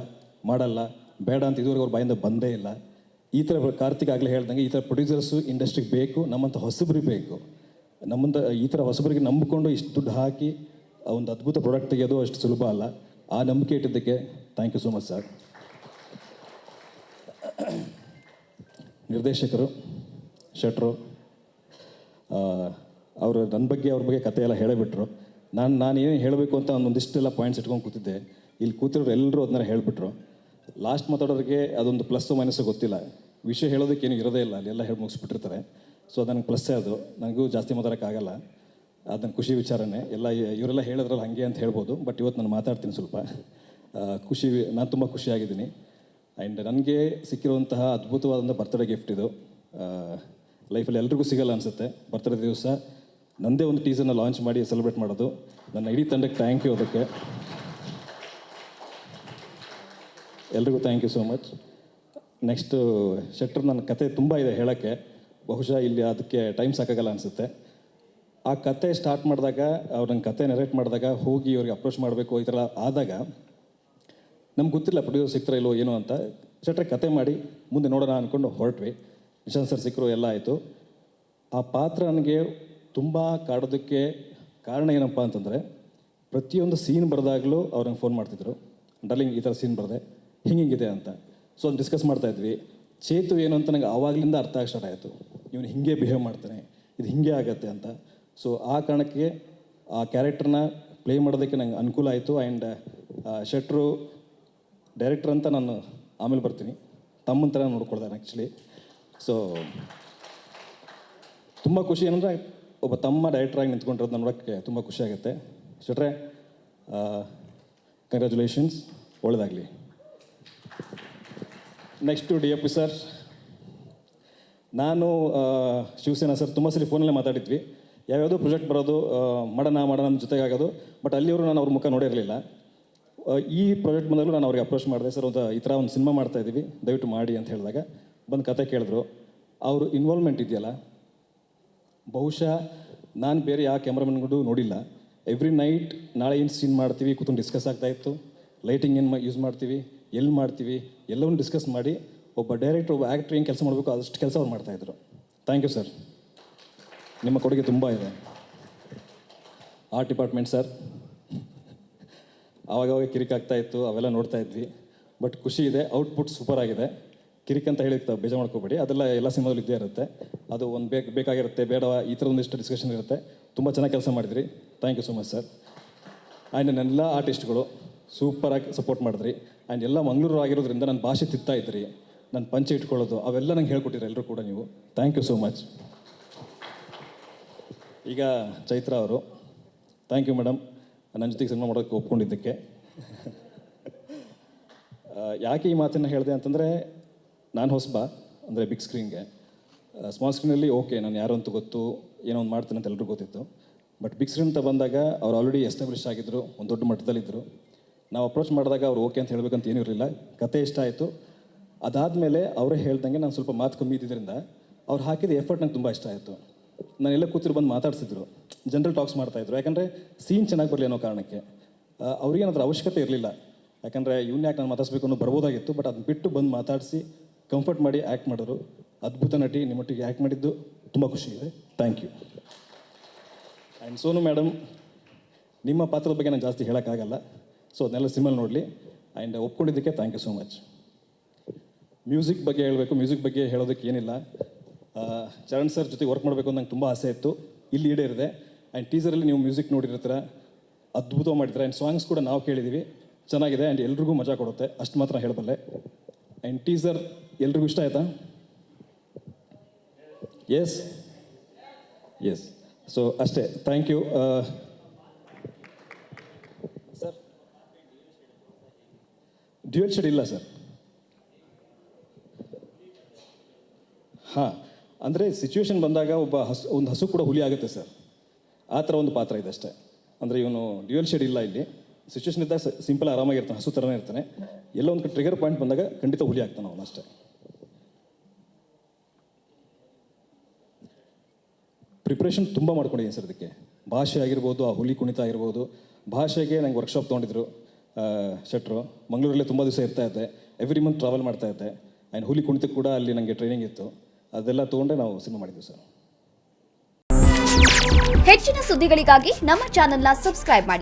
S3: ಮಾಡಲ್ಲ, ಬೇಡ ಅಂತ ಇದುವರೆಗೂ ಅವ್ರ ಬಾಯಿಂದ ಬಂದೇ ಇಲ್ಲ. ಈ ಥರ ಕಾರ್ತಿಕ್ ಆಗಲೇ ಹೇಳ್ದಂಗೆ ಈ ಥರ ಪ್ರೊಡ್ಯೂಸರ್ಸು ಇಂಡಸ್ಟ್ರಿಗೆ ಬೇಕು, ನಮ್ಮಂಥ ಹೊಸಬ್ರಿಗೆ ಬೇಕು. ನಮ್ಮಂಥ, ಈ ಥರ ಹೊಸಬರಿಗೆ ನಂಬಿಕೊಂಡು ಇಷ್ಟು ದುಡ್ಡು ಹಾಕಿ ಒಂದು ಅದ್ಭುತ ಪ್ರಾಡಕ್ಟ್ ತೆಗೆಯೋದು ಅಷ್ಟು ಸುಲಭ ಅಲ್ಲ. ಆ ನಂಬಿಕೆ ಇಟ್ಟಿದ್ದಕ್ಕೆ thank you so much sir ನಿರ್ದೇಶಕರು, ಶೆಟ್ರು ಅವರು ನನ್ನ ಬಗ್ಗೆ, ಅವ್ರ ಬಗ್ಗೆ ಕಥೆ ಎಲ್ಲ ಹೇಳಿಬಿಟ್ರು ನಾನು ನಾನು ಏನು ಹೇಳಬೇಕು ಅಂತ ಒಂದೊಂದಿಷ್ಟೆಲ್ಲ ಪಾಯಿಂಟ್ಸ್ ಇಟ್ಕೊಂಡು ಕೂತಿದ್ದೆ. ಇಲ್ಲಿ ಕೂತಿರೋರು ಎಲ್ಲರೂ ಅದನ್ನ ಹೇಳಿಬಿಟ್ರು. ಲಾಸ್ಟ್ ಮಾತಾಡೋರಿಗೆ ಅದೊಂದು ಪ್ಲಸ್ ಮೈನಸ್ಸು ಗೊತ್ತಿಲ್ಲ. ವಿಷಯ ಹೇಳೋದಕ್ಕೆ ಏನು ಇರೋದೇ ಇಲ್ಲ. ಅಲ್ಲೆಲ್ಲ ಹೇಳಿ ಮುಗಿಸ್ಬಿಟ್ಟಿರ್ತಾರೆ. ಸೊ ಅದು ನನಗೆ ಪ್ಲಸ್ಸೇ ಅದು. ನನಗೂ ಜಾಸ್ತಿ ಮಾತಾಡೋಕ್ಕಾಗಲ್ಲ ಅದನ್ನು ಖುಷಿ ವಿಚಾರನೇ. ಎಲ್ಲ ಇವರೆಲ್ಲ ಹೇಳಿದ್ರಲ್ಲ ಹಾಗೆ ಅಂತ ಹೇಳ್ಬೋದು. ಬಟ್ ಇವತ್ತು ನಾನು ಮಾತಾಡ್ತೀನಿ ಸ್ವಲ್ಪ. ಖುಷಿ ನಾನು ತುಂಬ ಖುಷಿಯಾಗಿದ್ದೀನಿ ಆ್ಯಂಡ್ ನನಗೆ ಸಿಕ್ಕಿರುವಂತಹ ಅದ್ಭುತವಾದಂಥ ಬರ್ತ್ಡೇ ಗಿಫ್ಟ್ ಇದು. ಲೈಫಲ್ಲಿ ಎಲ್ರಿಗೂ ಸಿಗಲ್ಲ ಅನಿಸುತ್ತೆ. ಬರ್ತ್ಡೇ ದಿವಸ ನನ್ನದೇ ಒಂದು ಟೀಸರ್ನ ಲಾಂಚ್ ಮಾಡಿ ಸೆಲೆಬ್ರೇಟ್ ಮಾಡೋದು. ನನ್ನ ಇಡೀ ತಂಡಕ್ಕೆ ಥ್ಯಾಂಕ್ ಯು ಅದಕ್ಕೆ. ಎಲ್ರಿಗೂ thank you so much next ಶೆಟ್ರ್ ನನ್ನ ಕತೆ ತುಂಬ ಇದೆ ಹೇಳೋಕ್ಕೆ. ಬಹುಶಃ ಇಲ್ಲಿ ಅದಕ್ಕೆ ಟೈಮ್ ಸಾಕಾಗಲ್ಲ ಅನಿಸುತ್ತೆ. ಆ ಕತೆ ಸ್ಟಾರ್ಟ್ ಮಾಡಿದಾಗ, ಅವ್ರು ನನ್ನ ಕತೆ ನೆರೇಟ್ ಮಾಡಿದಾಗ, ಹೋಗಿ ಅವ್ರಿಗೆ ಅಪ್ರೋಚ್ ಮಾಡಬೇಕು ಈ ಥರ ಆದಾಗ, ನಮ್ಗೆ ಗೊತ್ತಿಲ್ಲ ಪ್ರೊಡ್ಯೂಸರ್ ಸಿಗ್ತಾರ ಇಲ್ಲೋ ಏನೋ ಅಂತ. ಶೆಟ್ರೆ ಕತೆ ಮಾಡಿ, ಮುಂದೆ ನೋಡೋಣ ಅಂದ್ಕೊಂಡು ಹೊರಟ್ವಿ. ನಿಶಾಂತ್ ಸರ್ ಸಿಕ್ಕರು ಎಲ್ಲ ಆಯಿತು. ಆ ಪಾತ್ರ ನನಗೆ ತುಂಬ ಕಾಡೋದಕ್ಕೆ ಕಾರಣ ಏನಪ್ಪ ಅಂತಂದರೆ, ಪ್ರತಿಯೊಂದು ಸೀನ್ ಬರೆದಾಗಲೂ ಅವ್ರು ಫೋನ್ ಮಾಡ್ತಿದ್ರು. ಡಾರ್ಲಿಂಗ್ ಈ ಥರ ಸೀನ್ ಬರೆದೆ. ಹಿಂಗಿಂಗಿದೆ ಅಂತ. ಸೊ ಅದು ಡಿಸ್ಕಸ್ ಮಾಡ್ತಾ ಇದ್ವಿ. ಚೇತು ಏನು ಅಂತ ನನಗೆ ಆವಾಗಲಿಂದ ಅರ್ಥ ಆಗಿ ಸ್ಟಾರ್ಟ್ ಆಯಿತು. ಇವನು ಹಿಂಗೆ ಬಿಹೇವ್ ಮಾಡ್ತಾನೆ. ಇದು ಹಿಂಗೆ ಆಗತ್ತೆ ಅಂತ. ಸೊ ಆ ಕಾರಣಕ್ಕೆ ಆ ಕ್ಯಾರೆಕ್ಟರ್ನ ಪ್ಲೇ ಮಾಡೋದಕ್ಕೆ ನಂಗೆ ಅನುಕೂಲ ಆಯಿತು ಆ್ಯಂಡ್ ಶೆಟ್ರು ಡೈರೆಕ್ಟರ್ ಅಂತ ನಾನು ಆಮೇಲೆ ಬರ್ತೀನಿ. ತಮ್ಮನ ಥರ ನೋಡ್ಕೊಳ್ತಾನೆ ಆ್ಯಕ್ಚುಲಿ ಸೊ ತುಂಬ ಖುಷಿ ಏನಂದರೆ ಒಬ್ಬ ತಮ್ಮ ಡೈರೆಕ್ಟ್ರಾಗಿ ನಿಂತ್ಕೊಂಡಿರೋದು ನೋಡೋಕ್ಕೆ ತುಂಬ ಖುಷಿ ಆಗುತ್ತೆ. ಶೆಟ್ರೆ ಕಂಗ್ರ್ಯಾಚುಲೇಷನ್ಸ್ ಒಳ್ಳೆಯದಾಗಲಿ next D F P sir ನಾನು ಶಿವಸೇನಾ ಸರ್ ತುಂಬ ಸರಿ ಫೋನಲ್ಲೇ ಮಾತಾಡಿದ್ವಿ. ಯಾವ್ಯಾವುದೋ ಪ್ರಾಜೆಕ್ಟ್ ಬರೋದು ಮಾಡೋಣ ಮಾಡೋಣ ನಮ್ಮ ಜೊತೆಗಾಗೋದು ಬಟ್ ಅಲ್ಲಿಯವರು ನಾನು ಅವ್ರ ಮುಖ ನೋಡಿರಲಿಲ್ಲ. ಈ ಪ್ರಾಜೆಕ್ಟ್ ಬಂದಾಗಲೂ ನಾನು ಅವ್ರಿಗೆ ಅಪ್ರೋಚ್ ಮಾಡಿದೆ, ಸರ್, ಒಂದು, ಈ ಥರ ಒಂದು ಸಿನಿಮಾ ಮಾಡ್ತಾ ಇದ್ದೀವಿ ದಯವಿಟ್ಟು ಮಾಡಿ ಅಂತ ಹೇಳಿದಾಗ ಬಂದು ಕತೆ ಕೇಳಿದ್ರು. ಅವರು ಇನ್ವಾಲ್ವ್ಮೆಂಟ್ ಇದೆಯಲ್ಲ ಬಹುಶಃ ನಾನು ಬೇರೆ ಯಾವ ಕ್ಯಾಮ್ರಾಮನ್ಗಳು ನೋಡಿಲ್ಲ. ಎವ್ರಿ ನೈಟ್ ನಾಳೆ ಏನು ಸೀನ್ ಮಾಡ್ತೀವಿ ಕೂತ್ಕೊಂಡು ಡಿಸ್ಕಸ್ ಆಗ್ತಾ ಇತ್ತು. ಲೈಟಿಂಗ್ ಏನು ಯೂಸ್ ಮಾಡ್ತೀವಿ ಎಲ್ಲಿ ಮಾಡ್ತೀವಿ, ಎಲ್ಲವನ್ನು ಡಿಸ್ಕಸ್ ಮಾಡಿ ಒಬ್ಬ ಡೈರೆಕ್ಟರ್ ಒಬ್ಬ ಆ್ಯಕ್ಟ್ರ್ ಏನು ಕೆಲಸ ಮಾಡಬೇಕು ಅದಷ್ಟು ಕೆಲಸ ಅವ್ರು ಮಾಡ್ತಾಯಿದ್ರು ಥ್ಯಾಂಕ್ ಯು ಸರ್ ನಿಮ್ಮ ಕೊಡುಗೆ ತುಂಬ ಇದೆ. ಆರ್ಟ್ ಡಿಪಾರ್ಟ್ಮೆಂಟ್ ಸರ್ ಆವಾಗವಾಗ ಕಿರಿಕ್ ಆಗ್ತಾ ಇತ್ತು, ಅವೆಲ್ಲ ನೋಡ್ತಾ ಇದ್ವಿ. ಬಟ್ ಖುಷಿ ಇದೆ ಔಟ್ಪುಟ್ ಸೂಪರ್ ಆಗಿದೆ. ಕಿರಿಕ್ ಅಂತ ಹೇಳಿ ತಾವು ಬೇಜಾರು ಮಾಡ್ಕೋಬೇಡಿ. ಅದೆಲ್ಲ ಎಲ್ಲ ಸಿನಿಮಾದಲ್ಲಿ ಇದ್ದೇ ಇರುತ್ತೆ. ಅದು ಒಂದು ಬೇಕು, ಬೇಕಾಗಿರುತ್ತೆ ಬೇಡ ಈ ಥರ ಒಂದಿಷ್ಟು ಡಿಸ್ಕಷನ್ ಇರುತ್ತೆ. ತುಂಬ ಚೆನ್ನಾಗಿ ಕೆಲಸ ಮಾಡಿದ್ರಿ. Thank you so much sir and ನನ್ನೆಲ್ಲ ಆರ್ಟಿಸ್ಟ್ಗಳು ಸೂಪರಾಗಿ ಸಪೋರ್ಟ್ ಮಾಡಿದ್ರಿ. ಆ್ಯಂಡ್ ಎಲ್ಲ ಮಂಗಳೂರು ಆಗಿರೋದ್ರಿಂದ ನನ್ನ ಭಾಷೆ ತಿತ್ತಾ ಇದ್ರಿ. ನನ್ನ ಪಂಚೆ ಇಟ್ಕೊಳ್ಳೋದು, ಅವೆಲ್ಲ ನಂಗೆ ಹೇಳ್ಕೊಟ್ಟಿರಿ ಎಲ್ಲರೂ ಕೂಡ ನೀವು. ಥ್ಯಾಂಕ್ ಯು ಸೋ ಮಚ್ ಈಗ ಚೈತ್ರ ಅವರು ಥ್ಯಾಂಕ್ ಯು ಮೇಡಮ್ ನನ್ನ ಜೊತೆಗೆ ಸಿನಿಮಾ ಮಾಡೋಕ್ಕೆ ಒಪ್ಕೊಂಡಿದ್ದಕ್ಕೆ. ಯಾಕೆ ಈ ಮಾತನ್ನು ಹೇಳಿದೆ ಅಂತಂದರೆ, ನಾನು ಹೊಸಬ, ಅಂದರೆ ಬಿಗ್ ಸ್ಕ್ರೀನ್ಗೆ ಸ್ಮಾಲ್ ಸ್ಕ್ರೀನಲ್ಲಿ ಓಕೆ ನಾನು ಯಾರು ಅಂತ ಗೊತ್ತು, ಏನೋ ಒಂದು ಮಾಡ್ತೀನಿ ಅಂತ ಎಲ್ಲರಿಗೂ ಗೊತ್ತಿತ್ತು. ಬಟ್ ಬಿಗ್ ಸ್ಕ್ರೀನ್ ಅಂತ ಬಂದಾಗ, ಅವ್ರು ಆಲ್ರೆಡಿ ಎಸ್ಟಾಬ್ಲಿಷ್ ಆಗಿದ್ದರು ಒಂದು ದೊಡ್ಡ ಮಟ್ಟದಲ್ಲಿದ್ದರು ನಾವು ಅಪ್ರೋಚ್ ಮಾಡಿದಾಗ ಅವ್ರು ಓಕೆ ಅಂತ ಹೇಳಬೇಕಂತ ಏನೂ ಇರಲಿಲ್ಲ. ಕತೆ ಇಷ್ಟ ಆಯಿತು. ಅದಾದಮೇಲೆ ಅವರೇ ಹೇಳ್ದಂಗೆ ನಾನು ಸ್ವಲ್ಪ ಮಾತು ಕಮ್ಮಿ ಇದ್ದಿದ್ದರಿಂದ ಅವ್ರು ಹಾಕಿದ ಎಫರ್ಟ್ ನಂಗೆ ತುಂಬ ಇಷ್ಟ ಆಯಿತು. ನಾನು ಎಲ್ಲ ಕೂತಿರು ಬಂದು ಮಾತಾಡ್ಸಿದ್ರು. ಜನರಲ್ ಟಾಕ್ಸ್ ಮಾಡ್ತಾಯಿದ್ರು ಯಾಕಂದರೆ ಸೀನ್ ಚೆನ್ನಾಗಿ ಬರಲಿ ಅನ್ನೋ ಕಾರಣಕ್ಕೆ. ಅವ್ರಿಗೇನಾದ್ರೂ ಅವಶ್ಯಕತೆ ಇರಲಿಲ್ಲ. ಯಾಕಂದರೆ ಇವ್ನ ಯಾಕೆ ನಾನು ಮಾತಾಡ್ಸ್ಬೇಕು ಅನ್ನೋ ಬರ್ಬೋದಾಗಿತ್ತು ಬಟ್ ಅದನ್ನ ಬಿಟ್ಟು ಬಂದು ಮಾತಾಡಿಸಿ ಕಂಫರ್ಟ್ ಮಾಡಿ ಆ್ಯಕ್ಟ್ ಮಾಡಿದ್ರು. ಅದ್ಭುತ ನಟಿ ನಿಮ್ಮೊಟ್ಟಿಗೆ ಆ್ಯಕ್ಟ್ ಮಾಡಿದ್ದು ತುಂಬ ಖುಷಿ ಇದೆ thank you. And Sonu madam ನಿಮ್ಮ ಪಾತ್ರದ ಬಗ್ಗೆ ನಾನು ಜಾಸ್ತಿ ಹೇಳೋಕ್ಕಾಗಲ್ಲ. ಸೊ ಅದನ್ನೆಲ್ಲ ಸಿನಿಮಾ ನೋಡಲಿ. And ಒಪ್ಕೊಂಡಿದ್ದಕ್ಕೆ thank you so much music ಬಗ್ಗೆ ಹೇಳಬೇಕು. ಮ್ಯೂಸಿಕ್ ಬಗ್ಗೆ ಹೇಳೋದಕ್ಕೆ ಏನಿಲ್ಲ. ಚರಣ್ ಸರ್ ಜೊತೆ ವರ್ಕ್ ಮಾಡಬೇಕು ಅಂತ ನಂಗೆ ತುಂಬ ಆಸೆ ಇತ್ತು. ಇಲ್ಲಿ ಈಡೇರಿದೆ. ಆ್ಯಂಡ್ ಟೀಸರಲ್ಲಿ ನೀವು ಮ್ಯೂಸಿಕ್ ನೋಡಿರ್ತೀರ. ಅದ್ಭುತ ಮಾಡಿದ್ರೆ ಆ್ಯಂಡ್ ಸಾಂಗ್ಸ್ ಕೂಡ ನಾವು ಕೇಳಿದ್ದೀವಿ ಚೆನ್ನಾಗಿದೆ. ಆ್ಯಂಡ್ ಎಲ್ರಿಗೂ ಮಜಾ ಕೊಡುತ್ತೆ. ಅಷ್ಟು ಮಾತ್ರ ಹೇಳಬಲ್ಲೆ. ಆ್ಯಂಡ್ ಟೀಸರ್ ಎಲ್ರಿಗೂ ಇಷ್ಟ ಆಯ್ತಾ? ಎಸ್ ಎಸ್ ಸೊ ಅಷ್ಟೇ. Thank you sir dual shade ಇಲ್ಲ ಸರ್ ಹಾಂ. ಅಂದರೆ ಸಿಚುವೇಶನ್ ಬಂದಾಗ ಒಬ್ಬ ಹಸು, ಒಂದು ಹಸು ಕೂಡ ಹುಲಿ ಆಗುತ್ತೆ ಸರ್ ಆ ಥರ ಒಂದು ಪಾತ್ರ ಇದೆ ಅಷ್ಟೇ. ಅಂದರೆ ಇವನು ಡ್ಯೂಯಲ್ ಶೇಡ್ ಇಲ್ಲ ಇಲ್ಲಿ. ಸಿಚುವೇಶನ್ ಇದ್ದಾಗ ಸಿಂಪಲ್ ಆರಾಮಾಗಿರ್ತಾನೆ, ಹಸು ಥರನೇ ಇರ್ತಾನೆ. ಎಲ್ಲೋ ಒಂದು ಟ್ರಿಗರ್ ಪಾಯಿಂಟ್ ಬಂದಾಗ ಖಂಡಿತ ಹುಲಿ ಆಗ್ತಾನೆ ಅವನು ಅಷ್ಟೇ. ಪ್ರಿಪ್ರೇಷನ್ ತುಂಬ ಮಾಡ್ಕೊಂಡಿದ್ದೀನಿ ಸರ್ ಅದಕ್ಕೆ ಭಾಷೆ ಆಗಿರ್ಬೋದು, ಆ ಹುಲಿ ಕುಣಿತ ಆಗಿರ್ಬೋದು. ಭಾಷೆಗೆ ನಂಗೆ ವರ್ಕ್ಶಾಪ್ ತೊಗೊಂಡಿದ್ರು ಶೆಟ್ರು. ಮಂಗಳೂರಲ್ಲೇ ತುಂಬ ದಿವಸ ಇರ್ತಾ ಇದ್ದೆ. ಎವ್ರಿ ಮಂತ್ ಟ್ರಾವೆಲ್ ಮಾಡ್ತಾ ಇದ್ದೆ. ಆ್ಯಂಡ್ ಹುಲಿ ಕುಣಿತ ಕೂಡ ಅಲ್ಲಿ ನನಗೆ ಟ್ರೈನಿಂಗ್ ಇತ್ತು. ಅದೆಲ್ಲ ತೊಗೊಂಡೆ ನಾವು ಸಿನಿಮಾ ಮಾಡಿದ್ವಿ ಸರ್.
S4: ಹೆಚ್ಚಿನ ಸುದ್ದಿಗಳಿಗಾಗಿ ನಮ್ಮ ಚಾನೆಲ್ನ ಸಬ್ಸ್ಕ್ರೈಬ್ ಮಾಡಿ.